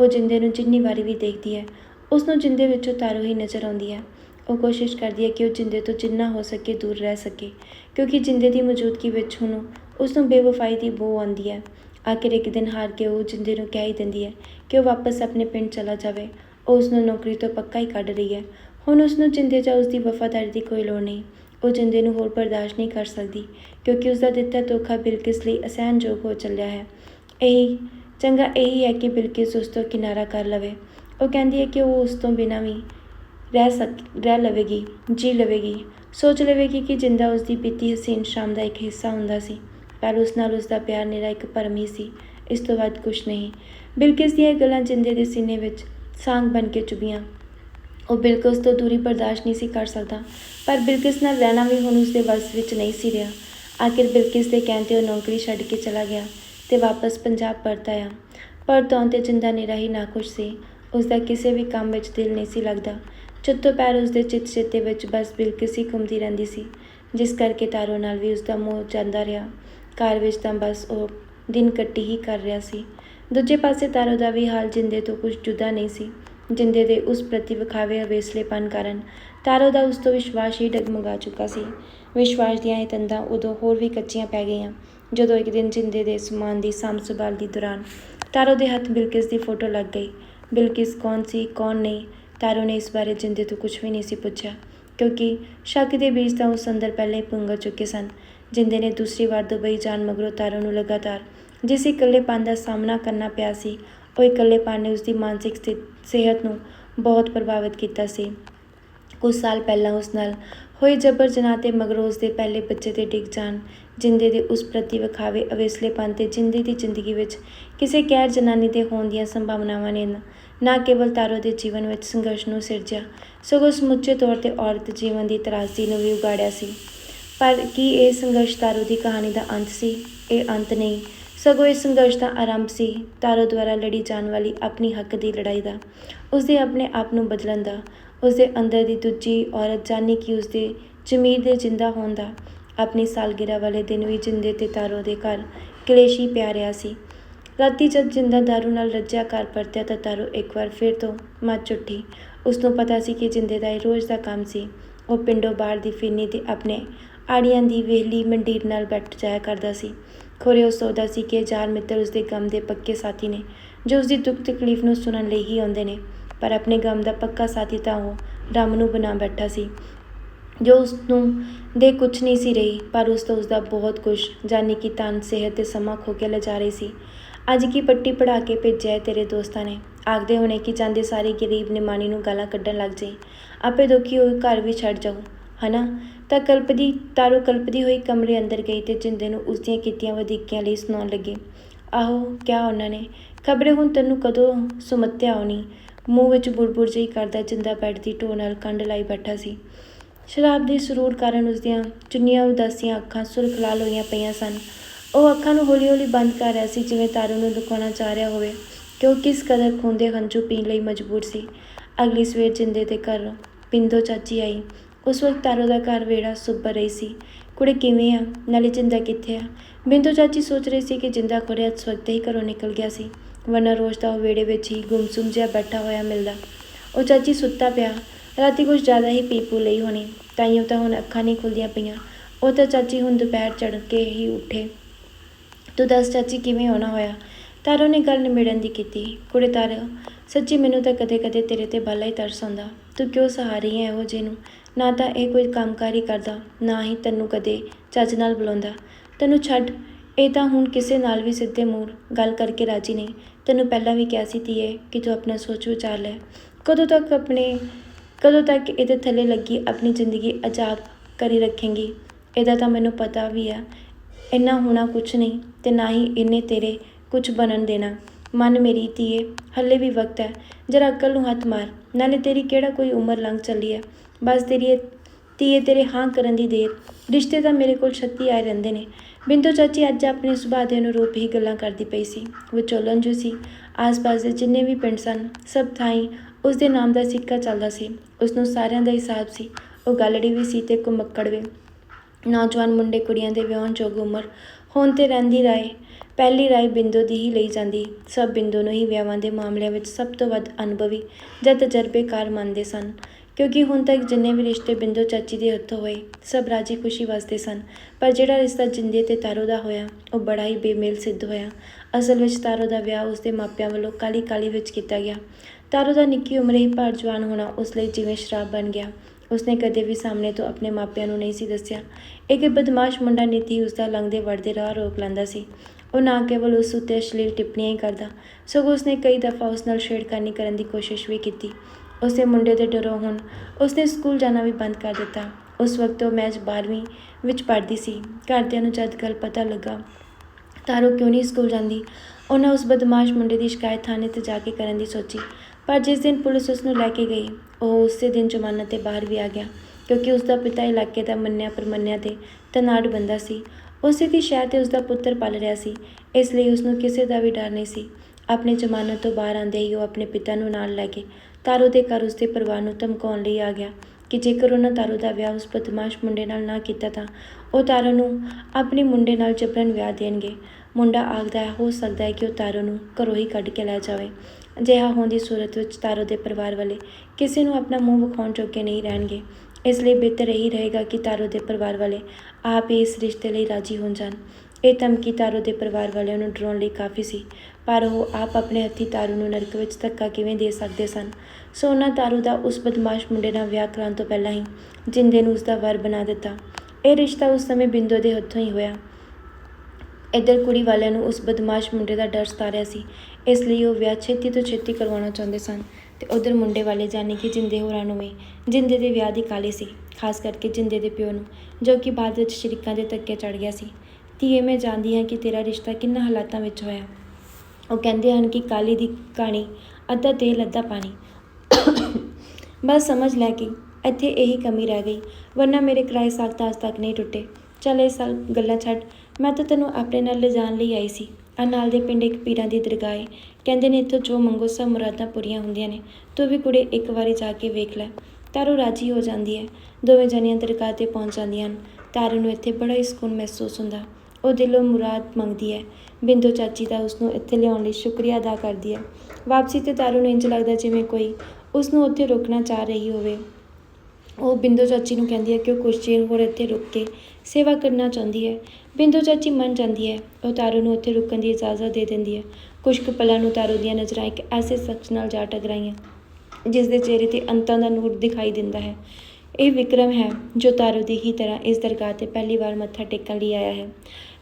ਉਹ ਜਿੰਦੇ ਨੂੰ ਜਿੰਨੀ ਵਾਰੀ ਵੀ ਦੇਖਦੀ ਹੈ ਉਸ ਨੂੰ ਜਿੰਦੇ ਵਿੱਚੋਂ ਤਾਰੋ ਹੀ ਨਜ਼ਰ ਆਉਂਦੀ ਹੈ। ਉਹ ਕੋਸ਼ਿਸ਼ ਕਰਦੀ ਹੈ ਕਿ ਉਹ ਜਿੰਦੇ ਤੋਂ ਜਿੰਨਾ ਹੋ ਸਕੇ ਦੂਰ ਰਹਿ ਸਕੇ, ਕਿਉਂਕਿ ਜਿੰਦੇ ਦੀ ਮੌਜੂਦਗੀ ਵਿੱਚ ਹੁਣ ਉਸ ਨੂੰ ਬੇਵਫਾਈ ਦੀ ਬੋ ਆਉਂਦੀ ਹੈ। ਆਖਿਰ ਇੱਕ ਦਿਨ ਹਾਰ ਕੇ ਉਹ ਜਿੰਦੇ ਨੂੰ ਕਹਿ ਹੀ ਦਿੰਦੀ ਹੈ ਕਿ ਉਹ ਵਾਪਸ ਆਪਣੇ ਪਿੰਡ ਚਲਾ ਜਾਵੇ। ਉਹ ਉਸ ਨੂੰ ਨੌਕਰੀ ਤੋਂ ਪੱਕਾ ਹੀ ਕੱਢ ਰਹੀ ਹੈ। ਹੁਣ ਉਸ ਨੂੰ ਜਿੰਦੇ ਜਾਂ ਉਸ ਦੀ ਵਫਾਦਾਰੀ ਦੀ ਕੋਈ ਲੋੜ ਨਹੀਂ। ਉਹ ਜਿੰਦੇ ਨੂੰ ਹੋਰ ਬਰਦਾਸ਼ਤ ਨਹੀਂ ਕਰ ਸਕਦੀ, ਕਿਉਂਕਿ ਉਸ ਦਾ ਦਿੱਤਾ ਧੋਖਾ ਬਿਲਕਿਸ ਲਈ ਅਸਹਿਣਯੋਗ ਹੋ ਚੱਲਿਆ ਹੈ। ਇਹੀ, ਚੰਗਾ ਇਹੀ ਹੈ ਕਿ ਬਿਲਕਿਸ ਉਸ ਤੋਂ ਕਿਨਾਰਾ ਕਰ ਲਵੇ। ਉਹ ਕਹਿੰਦੀ ਹੈ ਕਿ ਉਹ ਉਸ ਤੋਂ ਬਿਨਾਂ ਵੀ ਰਹਿ ਸਕ, ਰਹਿ ਲਵੇਗੀ, ਜੀ ਲਵੇਗੀ। ਸੋਚ ਲਵੇਗੀ ਕਿ ਜਿੰਦਾ ਉਸ ਦੀ ਬੀਤੀ ਹਸੀਨ ਸ਼ਾਮ ਦਾ ਇੱਕ ਹਿੱਸਾ ਹੁੰਦਾ ਸੀ, ਪਰ ਉਸ ਨਾਲ ਉਸ ਦਾ ਪਿਆਰ ਨਿਰਾ ਇੱਕ ਭਰਮ ਹੀ ਸੀ, ਇਸ ਤੋਂ ਵੱਧ ਕੁਝ ਨਹੀਂ। ਬਿਲਕਿਸ ਦੀਆਂ ਇਹ ਗੱਲਾਂ ਜਿੰਦੇ ਦੇ ਸੀਨੇ ਵਿੱਚ ਸਾਂਗ ਬਣ ਕੇ ਚੁਭੀਆਂ। ਉਹ ਬਿਲਕਿਸ ਤੋਂ ਦੂਰੀ ਬਰਦਾਸ਼ਤ ਨਹੀਂ ਸੀ ਕਰ ਸਕਦਾ, ਪਰ ਬਿਲਕਿਸ ਨਾਲ ਰਹਿਣਾ ਵੀ ਹੁਣ ਉਸਦੇ ਵੱਸ ਵਿੱਚ ਨਹੀਂ ਸੀ ਰਿਹਾ। ਆਖਿਰ ਬਿਲਕਿਸ ਦੇ ਕਹਿਣ 'ਤੇ ਉਹ ਨੌਕਰੀ ਛੱਡ ਕੇ ਚਲਾ ਗਿਆ ਤੇ ਵਾਪਸ ਪੰਜਾਬ ਪਰਤ ਆਇਆ। ਪਰਤ ਆਉਣ 'ਤੇ ਜਿੰਦਾ ਨਿਰਾ ਹੀ ਨਾਖੁਸ਼ ਸੀ। ਉਸਦਾ ਕਿਸੇ ਵੀ ਕੰਮ ਵਿੱਚ ਦਿਲ ਨਹੀਂ ਸੀ ਲੱਗਦਾ। ਚੁੱਤੋ ਪੈਰ ਉਸਦੇ ਚਿੱਤ ਚੇਤੇ ਵਿੱਚ ਬਸ ਬਿਲਕਿਸ ਹੀ ਘੁੰਮਦੀ ਰਹਿੰਦੀ ਸੀ, ਜਿਸ ਕਰਕੇ ਤਾਰੋ ਨਾਲ ਵੀ ਉਸਦਾ ਮੋਹ ਜਾਂਦਾ ਰਿਹਾ। ਘਰ ਵਿੱਚ ਤਾਂ ਬਸ ਉਹ ਦਿਨ ਕੱਟੀ ਹੀ ਕਰ ਰਿਹਾ ਸੀ। ਦੂਜੇ ਪਾਸੇ ਤਾਰੋ ਦਾ ਵੀ ਹਾਲ ਜਿੰਦੇ ਤੋਂ ਕੁਝ ਜੁਦਾ ਨਹੀਂ ਸੀ। ਜਿੰਦੇ ਦੇ ਉਸ ਪ੍ਰਤੀ ਵਿਖਾਵੇ ਅਵੇਸਲੇਪਨ ਕਾਰਨ, ਤਾਰੋ ਦਾ ਉਸ ਤੋਂ ਵਿਸ਼ਵਾਸ ਹੀ ਡਗਮਗਾ ਚੁੱਕਾ ਸੀ। ਵਿਸ਼ਵਾਸ ਦੀਆਂ ਇਹ ਤੰਦਾਂ ਉਦੋਂ ਹੋਰ ਵੀ ਕੱਚੀਆਂ ਪੈ ਗਈਆਂ, ਜਦੋਂ ਇੱਕ ਦਿਨ ਜਿੰਦੇ ਦੇ ਸਮਾਨ ਦੀ ਸਾਂਭ ਸੰਭਾਲ ਦੀ ਦੌਰਾਨ ਤਾਰੋ ਦੇ ਹੱਥ ਬਿਲਕਿਸ ਦੀ ਫੋਟੋ ਲੱਗ ਗਈ। ਬਿਲਕਿਸ ਕੌਣ ਸੀ, ਕੌਣ ਨਹੀਂ, ਤਾਰੋ ਨੇ ਇਸ ਬਾਰੇ ਜਿੰਦੇ ਤੋਂ ਕੁਝ ਵੀ ਨਹੀਂ ਸੀ ਪੁੱਛਿਆ, ਕਿਉਂਕਿ ਸ਼ੱਕ ਦੇ ਬੀਜ ਤਾਂ ਉਸ ਅੰਦਰ ਪਹਿਲਾਂ ਹੀ ਪੁੰਗਰ ਚੁੱਕੇ ਸਨ। ਜਿੰਦੇ ਨੇ ਦੂਸਰੀ ਵਾਰ ਦੁਬਈ ਜਾਣ ਮਗਰੋਂ ਤਾਰੋ ਨੂੰ ਲਗਾਤਾਰ ਜਿਸ ਇਕੱਲੇਪਨ ਦਾ ਸਾਹਮਣਾ ਕਰਨਾ ਪਿਆ ਸੀ ਉਹ ਇਕੱਲੇਪਨ ਨੇ ਉਸ ਦੀ ਮਾਨਸਿਕ ਸਥਿ- ਸਿਹਤ ਨੂੰ ਬਹੁਤ ਪ੍ਰਭਾਵਿਤ ਕੀਤਾ ਸੀ। ਕੁਝ ਸਾਲ ਪਹਿਲਾਂ ਉਸ ਨਾਲ ਹੋਏ ਜਬਰ ਜਨਾਹ ਤੇ ਮਗਰੋਂ ਉਸ ਦੇ ਪਹਿਲੇ ਬੱਚੇ ਤੇ ਡਿੱਗ ਜਾਣ, ਜਿੰਦੇ ਦੇ ਉਸ ਪ੍ਰਤੀ ਵਿਖਾਵੇ ਅਵੇਸਲੇਪਨ ਤੇ ਜਿੰਦੇ ਦੀ ਜ਼ਿੰਦਗੀ ਵਿੱਚ ਕਿਸੇ ਗੈਰ ਜਨਾਨੀ ਦੇ ਹੋਣ ਦੀਆਂ ਸੰਭਾਵਨਾਵਾਂ ਨੇ ਨਾ- ਨਾ ਕੇਵਲ ਤਾਰੋ ਦੇ ਜੀਵਨ ਵਿੱਚ ਸੰਘਰਸ਼ ਨੂੰ ਸਿਰਜਿਆ, ਸਗੋਂ ਸਮੁੱਚੇ ਤੌਰ ਤੇ ਔਰਤ ਜੀਵਨ ਦੀ ਤਰਾਸਦੀ ਨੂੰ ਵੀ ਉਗਾੜਿਆ ਸੀ। ਪਰ ਕੀ ਇਹ ਸੰਘਰਸ਼ ਤਾਰੋ ਦੀ ਕਹਾਣੀ ਦਾ ਅੰਤ ਸੀ? ਇਹ ਅੰਤ ਨਹੀਂ। ਸਗੋਂ ਇਹ ਸੰਘਰਸ਼ ਦਾ ਆਰੰਭ ਸੀ ਤਾਰੋ ਦੁਆਰਾ ਲੜੀ ਜਾਣ ਵਾਲੀ ਆਪਣੀ ਹੱਕ ਦੀ ਲੜਾਈ ਦਾ ਉਸ ਦੇ ਆਪਣੇ ਆਪ ਨੂੰ ਬਦਲਣ ਦਾ ਉਸ ਦੇ ਅੰਦਰ ਦੀ ਦੂਜੀ ਔਰਤ ਜਾਨੀ ਕਿ ਉਸ ਦੇ ਜ਼ਮੀਰ ਦੇ ਜਿੰਦਾ ਹੋਣ ਦਾ, ਆਪਣੀ ਸਾਲਗਿਰਾ ਵਾਲੇ ਦਿਨ ਵੀ ਜਿੰਦੇ ਤੇ ਤਾਰੋ ਦੇ ਘਰ ਕਲੇਸ਼ੀ ਪਿਆ ਰਿਹਾ ਸੀ। ਰਾਤੀ ਜਦ ਜਿੰਦਾ ਦਾਰੂ ਨਾਲ ਰੱਜਿਆ ਘਰ ਪਰਤਿਆ ਤਾਂ ਤਾਰੋ ਇੱਕ ਵਾਰ ਫਿਰ ਤੋਂ ਮੱਚ ਉੱਠੀ। ਉਸ ਨੂੰ ਪਤਾ ਸੀ ਕਿ ਜਿੰਦੇ ਦਾ ਇਹ ਰੋਜ਼ ਦਾ ਕੰਮ ਸੀ। ਉਹ ਪਿੰਡੋਂ ਬਾਹਰ ਦੀ ਫਿਰਨੀ ਤੇ ਆਪਣੇ ਆੜੀਆਂ ਦੀ ਵਿਹਲੀ ਮੰਡੀਰ ਨਾਲ ਬੈਠ ਜਾਇਆ ਕਰਦਾ ਸੀ। ਖੋਰੇ ਉਹ ਸੋਚਦਾ ਸੀ ਕਿ ਚਾਰ ਮਿੱਤਰ ਉਸ ਗਮ ਦੇ ਪੱਕੇ ਸਾਥੀ ਨੇ, ਜੋ ਉਸ ਦੁੱਖ ਤਕਲੀਫ ਨੂੰ ਸੁਣਨ ਲਈ ਹੀ ਆਉਂਦੇ ਨੇ। ਪਰ ਆਪਣੇ ਗਮ ਦਾ ਪੱਕਾ ਸਾਥੀ ਤਾਂ ਉਹ ਰਮ ਨੂੰ ਬਣਾ ਬੈਠਾ ਸੀ, ਜੋ ਉਸ ਨੂੰ ਦੇ ਕੁਝ ਨਹੀਂ ਸੀ ਰਹੀ, ਪਰ ਉਸ ਤੋਂ ਉਸਦਾ ਬਹੁਤ ਕੁਝ ਜਾਨੀ ਕਿ ਤਨ ਸਿਹਤ ਤੇ ਸਮਾਂ ਖੋ ਕੇ ਲਿਜਾ ਰਹੀ ਸੀ। ਅੱਜ ਕੀ ਪੱਟੀ ਪੜਾ ਕੇ ਭੇਜਿਆ ਤੇਰੇ ਦੋਸਤਾਂ ਨੇ? ਆਖਦੇ ਹੋਣੇ ਕਿ ਜਾਂਦੇ ਸਾਰੇ ਗਰੀਬ ਨਿਮਾਣੀ ਨੂੰ ਗਾਲਾਂ ਕੱਢਣ ਲੱਗ ਜਾਈ। ਆਪੇ ਦੁਖੀ ਹੋਏ ਘਰ ਵੀ ਛੱਡ ਜਾਊ। ਹਨਾ? ਤਾਂ ਕਲਪਦੀ ਤਾਰੂ ਕਲਪਦੀ ਹੋਈ ਕਮਰੇ ਅੰਦਰ ਗਈ ਤੇ ਜਿੰਦੇ ਨੂੰ ਉਸ ਦੀਆਂ ਕੀਤੀਆਂ ਵਧੀਕੀਆਂ ਲਈ ਸੁਣਾਉਣ ਲੱਗੇ। ਆਹੋ, ਕਿਆ ਉਹਨਾਂ ਨੇ? ਖਬਰੇ ਹੁਣ ਤੈਨੂੰ ਕਦੋਂ ਸੁਮੱਤਿਆ ਆਉਣੀ? ਮੂੰਹ ਵਿੱਚ ਬੁੜਬੁੜ ਜਿਹੀ ਕਰਦਾ ਜਿੰਦਾ ਬੈੱਡ ਦੀ ਢੋ ਨਾਲ ਕੰਡ ਲਾਈ ਬੈਠਾ ਸੀ। ਸ਼ਰਾਬ ਦੇ ਸਰੂਰ ਕਾਰਨ ਉਸ ਦੀਆਂ ਚੁੰਨੀਆਂ ਉਦਾਸੀਆਂ ਅੱਖਾਂ ਸੁਰਖ ਲਾਲ ਹੋਈਆਂ ਪਈਆਂ ਸਨ। ਉਹ ਅੱਖਾਂ ਨੂੰ ਹੌਲੀ-ਹੌਲੀ ਬੰਦ ਕਰ ਰਿਹਾ ਸੀ, ਜਿਵੇਂ ਤਾਰੂ ਨੂੰ ਲੁਕਾਉਣਾ ਚਾਹ ਰਿਹਾ ਹੋਵੇ। ਕਿ ਉਹ ਕਿਸ ਕਦਰ ਖੂੰਦੇ ਹੰਝੂ ਪੀਣ ਲਈ ਮਜਬੂਰ ਸੀ? ਅਗਲੀ ਸਵੇਰ ਜਿੰਦੇ ਦੇ ਘਰ ਪਿੰਦੋ ਚਾਚੀ ਆਈ। ਉਸ ਵਕਤ ਤਾਰੋ ਦਾ ਘਰ ਵੇੜਾ ਸੁੱਭਰ ਰਹੀ ਸੀ। ਕੁੜੇ, ਕਿਵੇਂ ਆ? ਨਾਲੇ ਜਿੰਦਾ ਕਿੱਥੇ ਆ? ਬਿੰਦੂ ਚਾਚੀ ਸੋਚ ਰਹੀ ਸੀ ਕਿ ਜਿੰਦਾ ਖੁਰੇ ਅੱਜ ਵਕਤ ਹੀ ਘਰੋਂ ਨਿਕਲ ਗਿਆ ਸੀ, ਵਰਨਾ ਰੋਜ਼ ਦਾ ਉਹ ਵੇੜੇ ਵਿੱਚ ਹੀ ਗੁੰਮਸੁੰਮ ਜਿਹਾ ਬੈਠਾ ਹੋਇਆ ਮਿਲਦਾ। ਉਹ ਚਾਚੀ ਸੁੱਤਾ ਪਿਆ, ਰਾਤੀ ਕੁਝ ਜ਼ਿਆਦਾ ਹੀ ਪੀਪੂ ਲਈ ਹੋਣੀ ਤਾਈਓ ਤਾਂ ਹੁਣ ਅੱਖਾਂ ਨਹੀਂ ਖੁੱਲਦੀਆਂ ਪਈਆਂ। ਉਹ ਤਾਂ ਚਾਚੀ ਹੁਣ ਦੁਪਹਿਰ ਚੜ ਕੇ ਹੀ ਉੱਠੇ। ਤੂੰ ਦੱਸ ਚਾਚੀ, ਕਿਵੇਂ ਹੋਣਾ ਹੋਇਆ? ਤਾਰੋ ਨੇ ਗੱਲ ਨਿਬੇੜਨ ਦੀ ਕੀਤੀ। ਕੁੜੇ ਤਾਰੋ, ਸੱਚੀ ਮੈਨੂੰ ਤਾਂ ਕਦੇ-ਕਦੇ ਤੇਰੇ ਤੇ ਬਾਲਾ ਹੀ ਤਰਸ ਆਉਂਦਾ। ਤੂੰ ਕਿਉਂ ਸਹਾਰੀ ਹੈ ਇਹੋ ਜਿਹੇ ਨਾ ਤਾਂ ਇਹ ਕੋਈ ਕੰਮਕਾਰੀ ਕਰਦਾ, ਨਾ ਹੀ ਤੈਨੂੰ ਕਦੇ ਚੱਜ ਨਾਲ ਬੁਲਾਉਂਦਾ। ਤੈਨੂੰ ਛੱਡ, ਇਹ ਤਾਂ ਹੁਣ ਕਿਸੇ ਨਾਲ ਵੀ ਸਿੱਧੇ ਮੂੰਹ ਗੱਲ ਕਰਕੇ ਰਾਜੀ ਨਹੀਂ। ਤੈਨੂੰ ਪਹਿਲਾਂ ਵੀ ਕਿਹਾ ਸੀ ਧੀਏ ਕਿ ਤੂੰ ਆਪਣਾ ਸੋਚ ਵਿਚਾਰ ਲੈ। ਕਦੋਂ ਤੱਕ ਆਪਣੇ, ਕਦੋਂ ਤੱਕ ਇਹਦੇ ਥੱਲੇ ਲੱਗੀ ਆਪਣੀ ਜ਼ਿੰਦਗੀ ਆਜ਼ਾਦ ਕਰੀ ਰੱਖੇਂਗੀ? ਇਹਦਾ ਤਾਂ ਮੈਨੂੰ ਪਤਾ ਵੀ ਆ। ਇੰਨਾ ਹੋਣਾ ਕੁਛ ਨਹੀਂ ਤੇ ਨਾ ਹੀ ਇਹਨੇ ਤੇਰੇ ਕੁਝ ਬਣਨ ਦੇਣਾ। ਮਨ ਮੇਰੀ ਧੀਏ, ਹੱਲੇ ਵੀ ਵਕਤ ਹੈ। ਜਰਾ ਅਕਲ ਨੂੰ ਹੱਥ ਮਾਰ, ਨਾਲੇ ਤੇਰੀ ਕਿਹੜਾ ਕੋਈ ਉਮਰ ਲੰਘ ਚੱਲੀ ਹੈ? ਬਸ ਤੇਰੀ ਇਹ ਧੀਏ ਤੇਰੇ ਹਾਂ ਕਰਨ ਦੀ ਦੇਰ। ਰਿਸ਼ਤੇ ਤਾਂ ਮੇਰੇ ਕੋਲ ਛੱਤੀ ਆਏ ਰਹਿੰਦੇ ਨੇ। ਬਿੰਦੂ ਚਾਚੀ ਅੱਜ ਆਪਣੇ ਸੁਭਾਅ ਦੇ ਅਨੁਰੂਪ ਹੀ ਗੱਲਾਂ ਕਰਦੀ ਪਈ ਸੀ। ਵਿਚੋਲਨ ਜੋ ਸੀ, ਆਸ-ਪਾਸ ਦੇ ਜਿੰਨੇ ਵੀ ਪਿੰਡ ਸਨ, ਸਭ ਥਾਈਂ ਉਸ ਦੇ ਨਾਮ ਦਾ ਸਿੱਕਾ ਚੱਲਦਾ ਸੀ। ਉਸ ਨੂੰ ਸਾਰਿਆਂ ਦਾ ਹਿਸਾਬ ਸੀ। ਉਹ ਗਾਲੜੀ ਵੀ ਸੀ ਤੇ ਕੁਮੱਕੜ ਵੀ। ਨੌਜਵਾਨ ਮੁੰਡੇ ਕੁੜੀਆਂ ਦੇ ਵਿਆਹਣ ਯੋਗ ਉਮਰ ਹੋਣ ਤੇ ਰਹਿੰਦੀ ਰਾਏ। ਪਹਿਲੀ ਰਾਏ ਬਿੰਦੂ ਦੀ ਹੀ ਲਈ ਜਾਂਦੀ। ਸਭ ਬਿੰਦੂ ਨੂੰ ਹੀ ਵਿਆਹਾਂ ਦੇ ਮਾਮਲਿਆਂ ਵਿੱਚ ਸਭ ਤੋਂ ਵੱਧ ਅਨੁਭਵੀ ਜਾਂ ਤਜਰਬੇਕਾਰ ਮੰਨਦੇ ਸਨ। ਕਿਉਂਕਿ ਹੁਣ ਤੱਕ ਜਿੰਨੇ ਵੀ ਰਿਸ਼ਤੇ ਬਿੰਦੂ ਚਾਚੀ ਦੇ ਹੱਥੋਂ ਹੋਏ, ਸਭ ਰਾਜੀ ਖੁਸ਼ੀ ਵਸਦੇ ਸਨ। ਪਰ ਜਿਹੜਾ ਰਿਸ਼ਤਾ ਜਿੰਦੇ ਤੇ ਤਾਰੋ ਦਾ ਹੋਇਆ, ਉਹ ਬੜਾ ਹੀ ਬੇਮੇਲ ਸਿੱਧ ਹੋਇਆ। ਅਸਲ ਵਿੱਚ ਤਾਰੋ ਦਾ ਵਿਆਹ ਉਸਦੇ ਮਾਪਿਆਂ ਵੱਲੋਂ ਕਾਲੀ ਕਾਲੀ ਵਿੱਚ ਕੀਤਾ ਗਿਆ। ਤਾਰੋ ਦਾ ਨਿੱਕੀ ਉਮਰੇ ਹੀ ਭਰ ਜਵਾਨ ਹੋਣਾ ਉਸ ਲਈ ਜਿਵੇਂ ਸ਼ਰਾਬ ਬਣ ਗਿਆ। ਉਸਨੇ ਕਦੇ ਵੀ ਸਾਹਮਣੇ ਤੋਂ ਆਪਣੇ ਮਾਪਿਆਂ ਨੂੰ ਨਹੀਂ ਸੀ ਦੱਸਿਆ। ਇੱਕ ਬਦਮਾਸ਼ ਮੁੰਡਾ ਨੀਤੀ ਉਸਦਾ ਲੰਘਦੇ ਵੜਦੇ ਰਾਹ ਰੋਕ ਲੈਂਦਾ ਸੀ। ਉਹ ਨਾ ਕੇਵਲ ਉਸ ਉੱਤੇ ਅਸ਼ਲੀਲ ਟਿੱਪਣੀਆਂ ਹੀ ਕਰਦਾ, ਸਗੋਂ ਉਸਨੇ ਕਈ ਦਫਾ ਉਸ ਨਾਲ ਛੇੜਖਾਨੀ ਕਰਨ ਦੀ ਕੋਸ਼ਿਸ਼ ਵੀ ਕੀਤੀ। ਉਸੇ ਮੁੰਡੇ ਦੇ ਡਰੋਂ ਹੁਣ ਉਸਨੇ ਸਕੂਲ ਜਾਣਾ ਵੀ ਬੰਦ ਕਰ ਦਿੱਤਾ। ਉਸ ਵਕਤ ਉਹ ਮੈਚ 12ਵੀਂ ਵਿੱਚ ਪੜ੍ਹਦੀ ਸੀ। ਘਰਦਿਆਂ ਨੂੰ ਜਦ ਗੱਲ ਪਤਾ ਲੱਗਾ, ਤਾਰੋ ਕਿਉਂ ਨਹੀਂ ਸਕੂਲ ਜਾਂਦੀ? ਉਹਨਾਂ ਉਸ ਬਦਮਾਸ਼ ਮੁੰਡੇ ਦੀ ਸ਼ਿਕਾਇਤ ਥਾਣੇ ਤੇ ਜਾ ਕੇ ਕਰਨ ਦੀ ਸੋਚੀ। ਪਰ ਜਿਸ ਦਿਨ ਪੁਲਿਸ ਉਸ ਨੂੰ ਲੈ ਕੇ ਗਈ, ਉਹ ਉਸੇ ਦਿਨ ਜ਼ਮਾਨਤ ਤੇ ਬਾਹਰ ਵੀ ਆ ਗਿਆ, ਕਿਉਂਕਿ ਉਸ ਦਾ ਪਿਤਾ ਇਲਾਕੇ ਦਾ ਮੰਨਿਆ ਪਰਮੰਨਿਆ ਤੇ ਤਨਾੜ ਬੰਦਾ ਸੀ। ਉਸੇ ਦੀ ਸ਼ਹਿਰ ਤੇ ਉਸ ਦਾ ਪੁੱਤਰ ਪਲ ਰਿਹਾ ਸੀ। ਇਸ ਲਈ ਉਸ ਨੂੰ ਕਿਸੇ ਦਾ ਵੀ ਡਰ ਨਹੀਂ ਸੀ। ਆਪਣੇ ਜ਼ਮਾਨਤ ਤੋਂ ਬਾਹਰ ਆਂਦੇ ਹੀ ਉਹ ਆਪਣੇ ਪਿਤਾ ਨੂੰ ਨਾਲ ਲੈ ਕੇ ਤਾਰੋ ਦੇ ਘਰ ਉਸਦੇ ਪਰਿਵਾਰ ਨੂੰ ਧਮਕਾਉਣ ਲਈ ਆ ਗਿਆ ਕਿ ਜੇਕਰ ਉਹਨਾਂ ਤਾਰੂ ਦਾ ਵਿਆਹ ਉਸ ਬਦਮਾਸ਼ ਮੁੰਡੇ ਨਾਲ ਨਾ ਕੀਤਾ ਤਾਂ ਉਹ ਤਾਰੋ ਨੂੰ ਆਪਣੇ ਮੁੰਡੇ ਨਾਲ ਜਬਰਨ ਵਿਆਹ ਦੇਣਗੇ। ਮੁੰਡਾ ਆਖਦਾ ਹੈ, ਹੋ ਸਕਦਾ ਹੈ ਕਿ ਉਹ ਤਾਰੋ ਨੂੰ ਘਰੋਂ ਹੀ ਕੱਢ ਕੇ ਲੈ ਜਾਵੇ। ਅਜਿਹਾ ਹੋਣ ਦੀ ਸੂਰਤ ਵਿੱਚ ਤਾਰੋ ਦੇ ਪਰਿਵਾਰ ਵਾਲੇ ਕਿਸੇ ਨੂੰ ਆਪਣਾ ਮੂੰਹ ਵਿਖਾਉਣ ਜੋਗੇ ਨਹੀਂ ਰਹਿਣਗੇ। ਇਸ ਲਈ ਬਿਹਤਰ ਇਹੀ ਰਹੇਗਾ ਕਿ ਤਾਰੋ ਦੇ ਪਰਿਵਾਰ ਵਾਲੇ ਆਪ ਹੀ ਇਸ ਰਿਸ਼ਤੇ ਲਈ ਰਾਜੀ ਹੋ ਜਾਣ। ਇਹ ਧਮਕੀ ਤਾਰੋ ਦੇ ਪਰਿਵਾਰ ਵਾਲਿਆਂ ਨੂੰ ਡਰਾਉਣ ਲਈ ਕਾਫੀ ਸੀ। ਪਰ ਉਹ ਆਪ ਆਪਣੇ ਹੱਥੀ ਤਾਰੂ ਨੂੰ ਨਰਕ ਵਿੱਚ ਧੱਕਾ ਕਿਵੇਂ ਦੇ ਸਕਦੇ ਸਨ? ਸੋ ਉਹਨਾਂ ਤਾਰੂ ਦਾ ਉਸ ਬਦਮਾਸ਼ ਮੁੰਡੇ ਨਾਲ ਵਿਆਹ ਕਰਾਉਣ ਤੋਂ ਪਹਿਲਾਂ ਹੀ ਜਿੰਦੇ ਨੂੰ ਉਸ ਦਾ ਵਰ ਬਣਾ ਦਿੱਤਾ। ਇਹ ਰਿਸ਼ਤਾ ਉਸ ਸਮੇਂ ਬਿੰਦੋ ਦੇ ਹੱਥੋਂ ਹੀ ਹੋਇਆ। ਇੱਧਰ ਕੁੜੀ ਵਾਲਿਆਂ ਨੂੰ ਉਸ ਬਦਮਾਸ਼ ਮੁੰਡੇ ਦਾ ਡਰ ਸਤਾ ਰਿਹਾ ਸੀ। ਇਸ ਲਈ ਉਹ ਵਿਆਹ ਛੇਤੀ ਤੋਂ ਛੇਤੀ ਕਰਵਾਉਣਾ ਚਾਹੁੰਦੇ ਸਨ ਤੇ ਉਧਰ ਮੁੰਡੇ ਵਾਲੇ ਜਾਣੀ ਕਿ ਜਿੰਦੇ ਹੋਰਾਂ ਨੂੰ ਵੀ ਜਿੰਦੇ ਦੇ ਵਿਆਹ ਦੀ ਕਾਲੀ ਸੀ, ਖਾਸ ਕਰਕੇ ਜਿੰਦੇ ਦੇ ਪਿਓ ਨੂੰ, ਜੋ ਕਿ ਬਾਅਦ ਵਿੱਚ ਸ਼ਰੀਕਾਂ ਦੇ ਧੱਕੇ ਚੜ ਗਿਆ ਸੀ। ਧੀਏ, ਮੈਂ ਜਾਣਦੀ ਹਾਂ ਕਿ ਤੇਰਾ ਰਿਸ਼ਤਾ ਕਿੰਨਾ ਹਾਲਾਤਾਂ ਵਿੱਚ ਹੋਇਆ। ਉਹ ਕਹਿੰਦੇ ਹਨ ਕਿ ਕਾਲੀ ਦੀ ਕਹਾਣੀ ਅੱਧਾ ਤੇਲ, ਅੱਧਾ ਪਾਣੀ। ਬਸ ਸਮਝ ਲੈ ਕਿ ਇੱਥੇ ਇਹੀ ਕਮੀ ਰਹਿ ਗਈ, ਵਰਨਾ ਮੇਰੇ ਕਿਰਾਏ ਸਾਖ ਤਾਂ ਅੱਜ ਤੱਕ ਨਹੀਂ ਟੁੱਟੇ। ਚੱਲ ਇਹ ਸਾਲ ਗੱਲਾਂ ਛੱਡ, ਮੈਂ ਤਾਂ ਤੈਨੂੰ ਆਪਣੇ ਨਾਲ ਲਿਜਾਣ ਲਈ ਆਈ ਸੀ। ਆ ਨਾਲ ਦੇ ਪਿੰਡ ਇੱਕ ਪੀਰਾਂ ਦੀ ਦਰਗਾਹ ਏ। ਕਹਿੰਦੇ ਨੇ ਇੱਥੋਂ ਜੋ ਮੰਗੋ ਸਭ ਮੁਰਾਦਾਂ ਪੂਰੀਆਂ ਹੁੰਦੀਆਂ ਨੇ। ਤੂੰ ਵੀ ਕੁੜੇ ਇੱਕ ਵਾਰੀ ਜਾ ਕੇ ਵੇਖ ਲੈ। ਤਾਰੂ ਰਾਜੀ ਹੋ ਜਾਂਦੀ ਹੈ। ਦੋਵੇਂ ਜਣੀਆਂ ਦਰਗਾਹ ਤੇ ਪਹੁੰਚ ਜਾਂਦੀਆਂ ਹਨ। ਤਾਰੂ ਨੂੰ ਇੱਥੇ ਬੜਾ ਹੀ ਸਕੂਨ ਮਹਿਸੂਸ ਹੁੰਦਾ। ਉਹ ਦਿਲੋਂ ਮੁਰਾਦ ਮੰਗਦੀ ਹੈ। ਬਿੰਦੋ ਚਾਚੀ ਦਾ ਉਸ ਨੂੰ ਇੱਥੇ ਲਿਆਉਣ ਲਈ ਸ਼ੁਕਰੀਆ ਅਦਾ ਕਰਦੀ ਹੈ। ਵਾਪਸੀ ਤੇ ਤਾਰੂ ਨੂੰ ਇੰਜ ਲੱਗਦਾ ਜਿਵੇਂ ਕੋਈ ਉਸ ਨੂੰ ਉੱਥੇ ਰੁਕਣਾ ਚਾਹ ਰਹੀ ਹੋਵੇ। ਉਹ ਬਿੰਦੋ ਚਾਚੀ ਨੂੰ ਕਹਿੰਦੀ ਹੈ ਕਿ ਉਹ ਕੁਝ ਚਿਰ ਹੋਰ ਇੱਥੇ ਰੁਕ ਕੇ ਸੇਵਾ ਕਰਨਾ ਚਾਹੁੰਦੀ ਹੈ। ਬਿੰਦੋ ਚਾਚੀ ਮੰਨ ਜਾਂਦੀ ਹੈ। ਉਹ ਤਾਰੂ ਨੂੰ ਉੱਥੇ ਰੁਕਣ ਦੀ ਇਜਾਜ਼ਤ ਦੇ ਦਿੰਦੀ ਹੈ। ਕੁਝ ਕੁ ਪਲਾਂ ਨੂੰ ਤਾਰੂ ਦੀਆਂ ਨਜ਼ਰਾਂ ਇੱਕ ਐਸੇ ਸ਼ਖਸ ਨਾਲ ਜਾ ਟਕਰਾਈਆਂ, ਜਿਸ ਦੇ ਚਿਹਰੇ ਤੇ ਅੰਤਾਂ ਦਾ ਨੂਰ ਦਿਖਾਈ ਦਿੰਦਾ ਹੈ। ਇਹ ਵਿਕਰਮ ਹੈ, ਜੋ ਤਾਰੂ ਦੀ ਹੀ ਤਰ੍ਹਾਂ ਇਸ ਦਰਗਾਹ ਤੇ ਪਹਿਲੀ ਵਾਰ ਮੱਥਾ ਟੇਕਣ ਲਈ ਆਇਆ ਹੈ।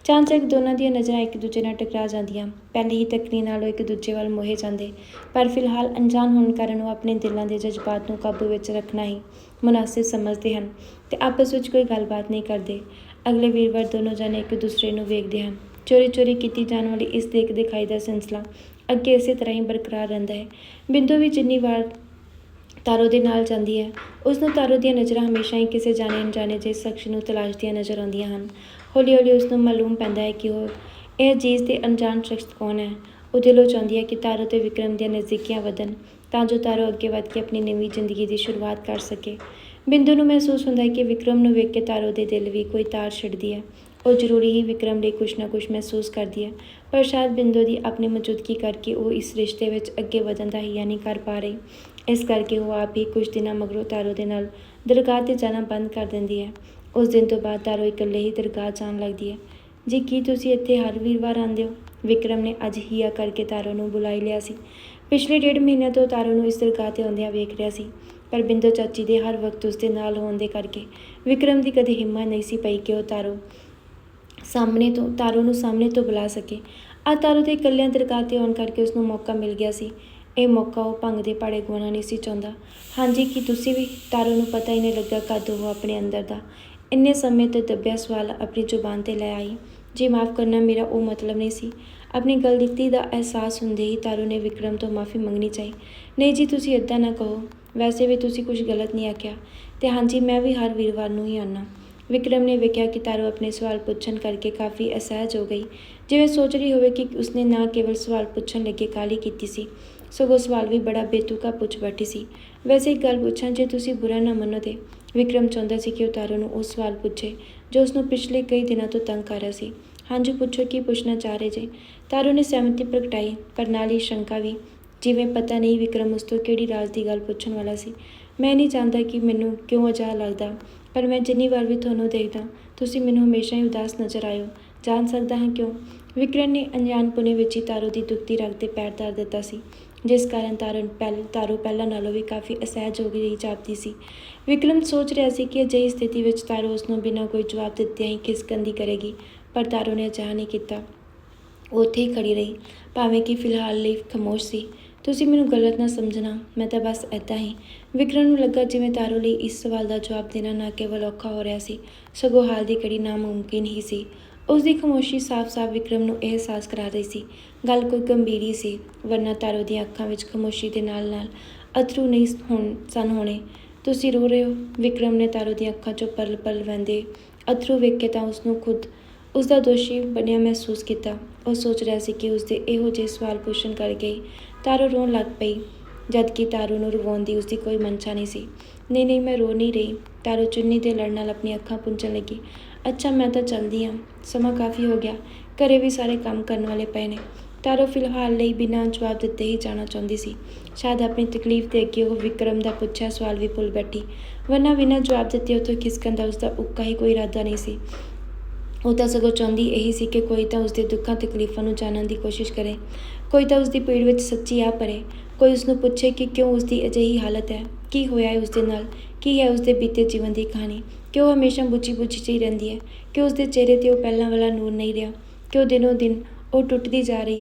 ਚਾਂਚਕ ਦੋਨਾਂ ਦੀਆਂ ਨਜ਼ਰਾਂ ਇੱਕ ਦੂਜੇ ਨਾਲ ਟਕਰਾ ਜਾਂਦੀਆਂ। ਪਹਿਲੀ ਹੀ ਤਕਨੀ ਨਾਲ ਉਹ ਇੱਕ ਦੂਜੇ ਵੱਲ ਮੋਹੇ ਜਾਂਦੇ। ਪਰ ਫਿਲਹਾਲ ਅਣਜਾਣ ਹੋਣ ਕਾਰਨ ਉਹ ਆਪਣੇ ਦਿਲਾਂ ਦੇ ਜਜ਼ਬਾਤ ਨੂੰ ਕਾਬੂ ਵਿੱਚ ਰੱਖਣਾ ਹੀ ਮੁਨਾਸਿਬ ਸਮਝਦੇ ਹਨ ਤੇ ਆਪਸ ਵਿੱਚ ਕੋਈ ਗੱਲਬਾਤ ਨਹੀਂ ਕਰਦੇ। ਅਗਲੇ ਵੀਰਵਾਰ ਦੋਨੋਂ ਜਣੇ ਇੱਕ ਦੂਸਰੇ ਨੂੰ ਵੇਖਦੇ ਹਨ। ਚੋਰੀ ਚੋਰੀ ਕੀਤੀ ਜਾਣ ਵਾਲੀ ਇਸ ਦੇਖ ਦਿਖਾਈ ਦਾ ਸਿਲਸਿਲਾ ਅੱਗੇ ਇਸੇ ਤਰ੍ਹਾਂ ਹੀ ਬਰਕਰਾਰ ਰਹਿੰਦਾ ਹੈ। ਬਿੰਦੂ ਵੀ ਜਿੰਨੀ ਵਾਰ ਤਾਰੋ ਦੇ ਨਾਲ ਜਾਂਦੀ ਹੈ। ਉਸ ਨੂੰ ਤਾਰੋ ਦੀਆਂ ਨਜ਼ਰਾਂ ਹਮੇਸ਼ਾ ਹੀ ਕਿਸੇ ਜਾਣੇ ਅਣਜਾਣੇ ਜਿਹੇ ਸ਼ਖਸ ਨੂੰ ਤਲਾਸ਼ਦੀਆਂ ਨਜ਼ਰ ਆਉਂਦੀਆਂ ਹਨ। ਹੌਲੀ ਹੌਲੀ ਉਸ ਨੂੰ ਮਾਲੂਮ ਪੈਂਦਾ ਹੈ ਕਿ ਉਹ ਇਹ ਅਜੀਜ਼ ਤੇ ਅਣਜਾਣ ਸ਼ਖਸ ਕੌਣ ਹੈ? ਉਹ ਦਿਲੋਂ ਚਾਹੁੰਦੀ ਹੈ ਕਿ ਤਾਰੋ ਤੇ ਵਿਕਰਮ ਦੀਆਂ ਨਜ਼ਦੀਕੀਆਂ ਵਧਣ, ਤਾਂ ਜੋ ਤਾਰੋ ਅੱਗੇ ਵਧ ਕੇ ਆਪਣੀ ਨਵੀਂ ਜ਼ਿੰਦਗੀ ਦੀ ਸ਼ੁਰੂਆਤ ਕਰ ਸਕੇ। ਬਿੰਦੂ ਨੂੰ ਮਹਿਸੂਸ ਹੁੰਦਾ ਹੈ ਕਿ ਵਿਕਰਮ ਨੂੰ ਵੇਖ ਕੇ ਤਾਰੋ ਦੇ ਦਿਲ ਵੀ ਕੋਈ ਤਾਰ ਛੱਡਦੀ ਹੈ। ਉਹ ਜ਼ਰੂਰੀ ਹੀ ਵਿਕਰਮ ਲਈ ਕੁਝ ਨਾ ਕੁਝ ਮਹਿਸੂਸ ਕਰਦੀ ਹੈ, ਪਰ ਸ਼ਾਇਦ ਬਿੰਦੂ ਦੀ ਆਪਣੀ ਮੌਜੂਦਗੀ ਕਰਕੇ ਉਹ ਇਸ ਰਿਸ਼ਤੇ ਵਿੱਚ ਅੱਗੇ ਵਧਣ ਦਾ ਹੀਆ ਨਹੀਂ ਕਰ ਪਾ ਰਹੀ। ਇਸ ਕਰਕੇ ਉਹ ਆਪ ਹੀ ਕੁਝ ਦਿਨਾਂ ਮਗਰੋਂ ਤਾਰੋ ਦੇ ਨਾਲ ਦਰਗਾਹ ਤੇ ਜਾਣਾ ਬੰਦ ਕਰ ਦਿੰਦੀ ਹੈ। ਉਸ ਦਿਨ ਤੋਂ ਬਾਅਦ ਤਾਰੋ ਇਕੱਲੇ ਹੀ ਦਰਗਾਹ ਜਾਣ ਲੱਗਦੀ ਹੈ। ਜੀ ਕੀ ਤੁਸੀਂ ਇੱਥੇ ਹਰ ਵੀਰਵਾਰ ਆਉਂਦੇ ਹੋ? ਵਿਕਰਮ ਨੇ ਅੱਜ ਹੀ ਆ ਕਰਕੇ ਤਾਰੋ ਨੂੰ ਬੁਲਾਈ ਲਿਆ ਸੀ। ਪਿਛਲੇ ਡੇਢ ਮਹੀਨੇ ਤੋਂ ਤਾਰੋ ਨੂੰ ਇਸ ਦਰਗਾਹ ਤੇ ਆਉਂਦਿਆਂ ਵੇਖ ਰਿਹਾ ਸੀ, ਪਰ ਬਿੰਦੋ ਚਾਚੀ ਦੇ ਹਰ ਵਕਤ ਉਸ ਦੇ ਨਾਲ ਹੋਣ ਦੇ ਕਰਕੇ ਵਿਕਰਮ ਦੀ ਕਦੇ ਹਿੰਮਤ ਨਹੀਂ ਸੀ ਪਈ ਕਿ ਉਹ ਤਾਰੋ ਸਾਹਮਣੇ ਤੋਂ, ਤਾਰੋ ਨੂੰ ਸਾਹਮਣੇ ਤੋਂ ਬੁਲਾ ਸਕੇ। ਆ ਤਾਰੋ ਦੇ ਇਕੱਲਿਆਂ ਦਰਗਾਹ ਤੇ ਆਉਣ ਕਰਕੇ ਉਸ ਨੂੰ ਮੌਕਾ ਮਿਲ ਗਿਆ ਸੀ। ਇਹ ਮੌਕਾ ਉਹ ਭੰਗ ਦੇ ਪਾੜੇ ਗਵਾਉਣਾ ਨਹੀਂ ਸੀ ਚਾਹੁੰਦਾ। ਹਾਂਜੀ, ਕੀ ਤੁਸੀਂ ਵੀ? ਤਾਰੂ ਨੂੰ ਪਤਾ ਹੀ ਨਹੀਂ ਲੱਗਾ ਕਦ ਉਹ ਆਪਣੇ ਅੰਦਰ ਦਾ। ਇੰਨੇ ਸਮੇਂ 'ਤੇ ਦੱਬਿਆ ਸਵਾਲ ਆਪਣੀ ਜ਼ੁਬਾਨ ਤੇ ਲੈ ਆਈ। ਜੀ ਮਾਫ ਕਰਨਾ ਮੇਰਾ ਉਹ ਮਤਲਬ ਨਹੀਂ ਸੀ। ਆਪਣੀ ਗਲਤੀ ਦਾ ਅਹਿਸਾਸ ਹੁੰਦੇ ਹੀ ਤਾਰੂ ਨੇ ਵਿਕਰਮ ਤੋਂ ਮਾਫੀ ਮੰਗਣੀ ਚਾਹੀ। ਨਹੀਂ ਜੀ, ਤੁਸੀਂ ਇਦਾਂ ਨਾ ਕਹੋ। ਵੈਸੇ ਵੀ ਤੁਸੀਂ ਕੁਝ ਗਲਤ ਨਹੀਂ ਆਖਿਆ। ਤੇ ਹਾਂਜੀ, ਮੈਂ ਵੀ ਹਰ ਵੀਰਵਾਰ ਨੂੰ ਹੀ ਆਉਣਾ ਵਿਕਰਮ ਨੇ ਵੇਖਿਆ ਕਿ ਤਾਰੂ ਆਪਣੇ ਸਵਾਲ ਪੁੱਛਣ ਕਰਕੇ ਕਾਫੀ ਅਸਹਿਜ ਹੋ ਗਈ। ਜਿਵੇਂ ਸੋਚ ਰਹੀ ਹੋਵੇ ਕਿ ਉਸਨੇ ਨਾ ਕੇਵਲ ਸਵਾਲ ਪੁੱਛਣ ਲੱਗੇ ਕਾਲੀ ਕੀਤੀ ਸੀ ਸਗੋਂ ਸਵਾਲ ਵੀ ਬੜਾ ਬੇਤੁਕਾ ਪੁੱਛ ਬੈਠੀ ਸੀ। ਵੈਸੇ ਇੱਕ ਗੱਲ ਪੁੱਛਾਂ, ਜੇ ਤੁਸੀਂ ਬੁਰਾ ਨਾ ਮੰਨੋ ਤੇ ਵਿਕਰਮ ਚਾਹੁੰਦਾ ਸੀ ਕਿ ਉਹ ਤਾਰੋ ਨੂੰ ਉਹ ਸਵਾਲ ਪੁੱਛੇ, ਜੋ ਉਸਨੂੰ ਪਿਛਲੇ ਕਈ ਦਿਨਾਂ ਤੋਂ ਤੰਗ ਕਰ ਰਿਹਾ ਸੀ। ਹਾਂਜੀ ਪੁੱਛੋ ਕੀ ਪੁੱਛਣਾ ਚਾਹ ਰਹੇ ਜੇ। ਤਾਰੂ ਨੇ ਸਹਿਮਤੀ ਪ੍ਰਗਟਾਈ, ਪਰ ਨਾਲ ਹੀ ਸ਼ੰਕਾ ਵੀ, ਜਿਵੇਂ ਪਤਾ ਨਹੀਂ ਵਿਕਰਮ ਉਸ ਤੋਂ ਕਿਹੜੀ ਰਾਜ਼ ਦੀ ਗੱਲ ਪੁੱਛਣ ਵਾਲਾ ਸੀ। ਮੈਂ ਨਹੀਂ ਚਾਹੁੰਦਾ ਕਿ ਮੈਨੂੰ ਕਿਉਂ ਅਜਾ ਲੱਗਦਾ, ਪਰ ਮੈਂ ਜਿੰਨੀ ਵਾਰ ਵੀ ਤੁਹਾਨੂੰ ਦੇਖਦਾ, ਤੁਸੀਂ ਮੈਨੂੰ ਹਮੇਸ਼ਾ ਹੀ ਉਦਾਸ ਨਜ਼ਰ ਆਇਓ। ਜਾਣ ਸਕਦਾ ਹਾਂ ਕਿਉਂ? ਵਿਕਰਮ ਨੇ ਅਣਜਾਣ ਅਣਜਾਣਪੁਣੇ ਵਿੱਚ ਹੀ ਤਾਰੂ ਦੀ ਦੁਖਤੀ ਰੱਗ ਤੇ ਪੈਰ ਧਰ ਦਿੱਤਾ ਸੀ। ਜਿਸ ਕਾਰਨ ਤਾਰਨ ਪਹਿਲ, ਤਾਰੂ ਪਹਿਲਾਂ ਨਾਲੋਂ ਵੀ ਕਾਫੀ ਅਸਹਿਜ ਹੋ ਗਈ, ਜਾਪਦੀ ਸੀ। ਵਿਕਰਮ ਸੋਚ ਰਿਹਾ ਸੀ ਕਿ ਅਜਿਹੀ ਸਥਿਤੀ ਵਿੱਚ ਤਾਰੂ ਉਸ ਨੂੰ ਬਿਨਾਂ ਕੋਈ ਜਵਾਬ ਦਿੱਤਿਆਂ ਹੀ ਖਿਸਕਣ ਦੀ ਕਰੇਗੀ, ਪਰ ਤਾਰੂ ਨੇ ਅਜਿਹਾ ਨਹੀਂ ਕੀਤਾ। ਉਹ ਉੱਥੇ ਹੀ ਖੜੀ ਰਹੀ, ਭਾਵੇਂ ਕਿ ਫਿਲਹਾਲ ਲਈ ਖਾਮੋਸ਼ ਸੀ। ਤੁਸੀਂ ਮੈਨੂੰ ਗਲਤ ਨਾ ਸਮਝਣਾ, ਮੈਂ ਤਾਂ ਬਸ ਐਦਾਂ ਹੀ। ਵਿਕਰਮ ਨੂੰ ਲੱਗਾ ਜਿਵੇਂ ਤਾਰੂ ਲਈ ਇਸ ਸਵਾਲ ਦਾ ਜਵਾਬ ਦੇਣਾ ਨਾ ਕੇਵਲ ਔਖਾ ਹੋ ਰਿਹਾ ਸੀ, ਸਗੋਂ ਹਾਲ ਦੀ ਘੜੀ ਨਾਮੁਮਕਿਨ ਹੀ ਸੀ। ਉਸ ਦੀ ਖਾਮੋਸ਼ੀ ਸਾਫ਼-ਸਾਫ਼ ਵਿਕਰਮ ਨੂੰ ਇਹ ਅਹਿਸਾਸ ਕਰਾ ਰਹੀ ਸੀ ਗੱਲ ਕੋਈ ਗੰਭੀਰੀ ਸੀ, ਵਰਨਾ ਤਾਰੋ ਦੀਆਂ ਅੱਖਾਂ ਵਿੱਚ ਖਾਮੋਸ਼ੀ ਦੇ ਨਾਲ-ਨਾਲ ਅਥਰੂ ਨਹੀਂ ਹੋਣ ਸਨ ਹੋਣੇ। ਤੁਸੀਂ ਰੋ ਰਹੇ ਹੋ? ਵਿਕਰਮ ਨੇ ਤਾਰੋ ਦੀਆਂ ਅੱਖਾਂ 'ਚੋਂ ਪਲ-ਪਲ ਵਹਿੰਦੇ ਅਥਰੂ ਵੇਖ ਕੇ ਤਾਂ ਉਸ ਨੂੰ ਖੁਦ ਉਸ ਦਾ ਦੋਸ਼ੀ ਬਣਿਆ ਮਹਿਸੂਸ ਕੀਤਾ। ਉਹ ਸੋਚ ਰਿਹਾ ਸੀ ਕਿ ਉਸ ਦੇ ਇਹੋ ਜਿਹੇ ਸਵਾਲ ਪੁੱਛਣ ਕਰਕੇ ਹੀ ਤਾਰੋ ਰੋਣ ਲੱਗ ਪਈ ਜਦ ਕਿ ਤਾਰੋ ਨੂੰ ਰਵਾਉਣ ਦੀ ਉਸ ਦੀ ਕੋਈ ਮਨਸ਼ਾ ਨਹੀਂ ਸੀ। ਨਹੀਂ ਨਹੀਂ, ਮੈਂ ਰੋ ਨਹੀਂ ਰਹੀ। ਤਾਰੂ ਚੁੰਨੀ ਦੇ ਲੜ ਨਾਲ ਆਪਣੀ ਅੱਖਾਂ ਪੁੰਝਣ ਲੱਗੀ। ਅੱਛਾ, ਮੈਂ ਤਾਂ ਚਲਦੀ ਹਾਂ ਸਮਾਂ ਕਾਫੀ ਹੋ ਗਿਆ। ਘਰੇ ਵੀ ਸਾਰੇ ਕੰਮ ਕਰਨ ਵਾਲੇ ਪਏ ਨੇ। ਤਾਰੋ ਫਿਲਹਾਲ ਲਈ ਬਿਨਾਂ ਜਵਾਬ ਦਿੱਤੇ ਹੀ ਜਾਣਾ ਚਾਹੁੰਦੀ ਸੀ। ਸ਼ਾਇਦ ਆਪਣੀ ਤਕਲੀਫ ਦੇ ਅੱਗੇ ਉਹ ਵਿਕਰਮ ਦਾ ਪੁੱਛਿਆ ਸਵਾਲ ਵੀ ਭੁੱਲ ਬੈਠੀ। ਵਰਨਾ ਬਿਨਾਂ ਜਵਾਬ ਦਿੱਤੇ ਉੱਥੋਂ ਖਿਸਕਣ ਦਾ ਉਸਦਾ ਉੱਕਾ ਹੀ ਕੋਈ ਇਰਾਦਾ ਨਹੀਂ ਸੀ। ਉਹ ਤਾਂ ਸਗੋਂ ਚਾਹੁੰਦੀ ਇਹੀ ਸੀ ਕਿ ਕੋਈ ਤਾਂ ਉਸਦੇ ਦੁੱਖਾਂ ਤਕਲੀਫਾਂ ਨੂੰ ਜਾਣਨ ਦੀ ਕੋਸ਼ਿਸ਼ ਕਰੇ। ਕੋਈ ਤਾਂ ਉਸਦੀ ਪੀੜ ਵਿੱਚ ਸੱਚੀ ਆ ਭਰੇ ਕੋਈ ਉਸਨੂੰ ਪੁੱਛੇ ਕਿ ਕਿਉਂ ਉਸਦੀ ਅਜਿਹੀ ਹਾਲਤ ਹੈ? ਕੀ ਹੋਇਆ ਹੈ ਉਸਦੇ ਨਾਲ? ਕੀ ਹੈ ਉਸਦੇ ਬੀਤੇ ਜੀਵਨ ਦੀ ਕਹਾਣੀ? ਕਿ ਉਹ ਹਮੇਸ਼ਾ ਬੁੱਝੀ ਬੁੱਝੀ ਜਿਹੀ ਰਹਿੰਦੀ ਹੈ? ਕਿ ਉਸਦੇ ਚਿਹਰੇ ਤੇ ਉਹ ਪਹਿਲਾਂ ਵਾਲਾ ਨੂਰ ਨਹੀਂ ਰਿਹਾ? ਕਿ ਉਹ ਦਿਨੋਂ ਦਿਨ ਉਹ ਟੁੱਟਦੀ ਜਾ ਰਹੀ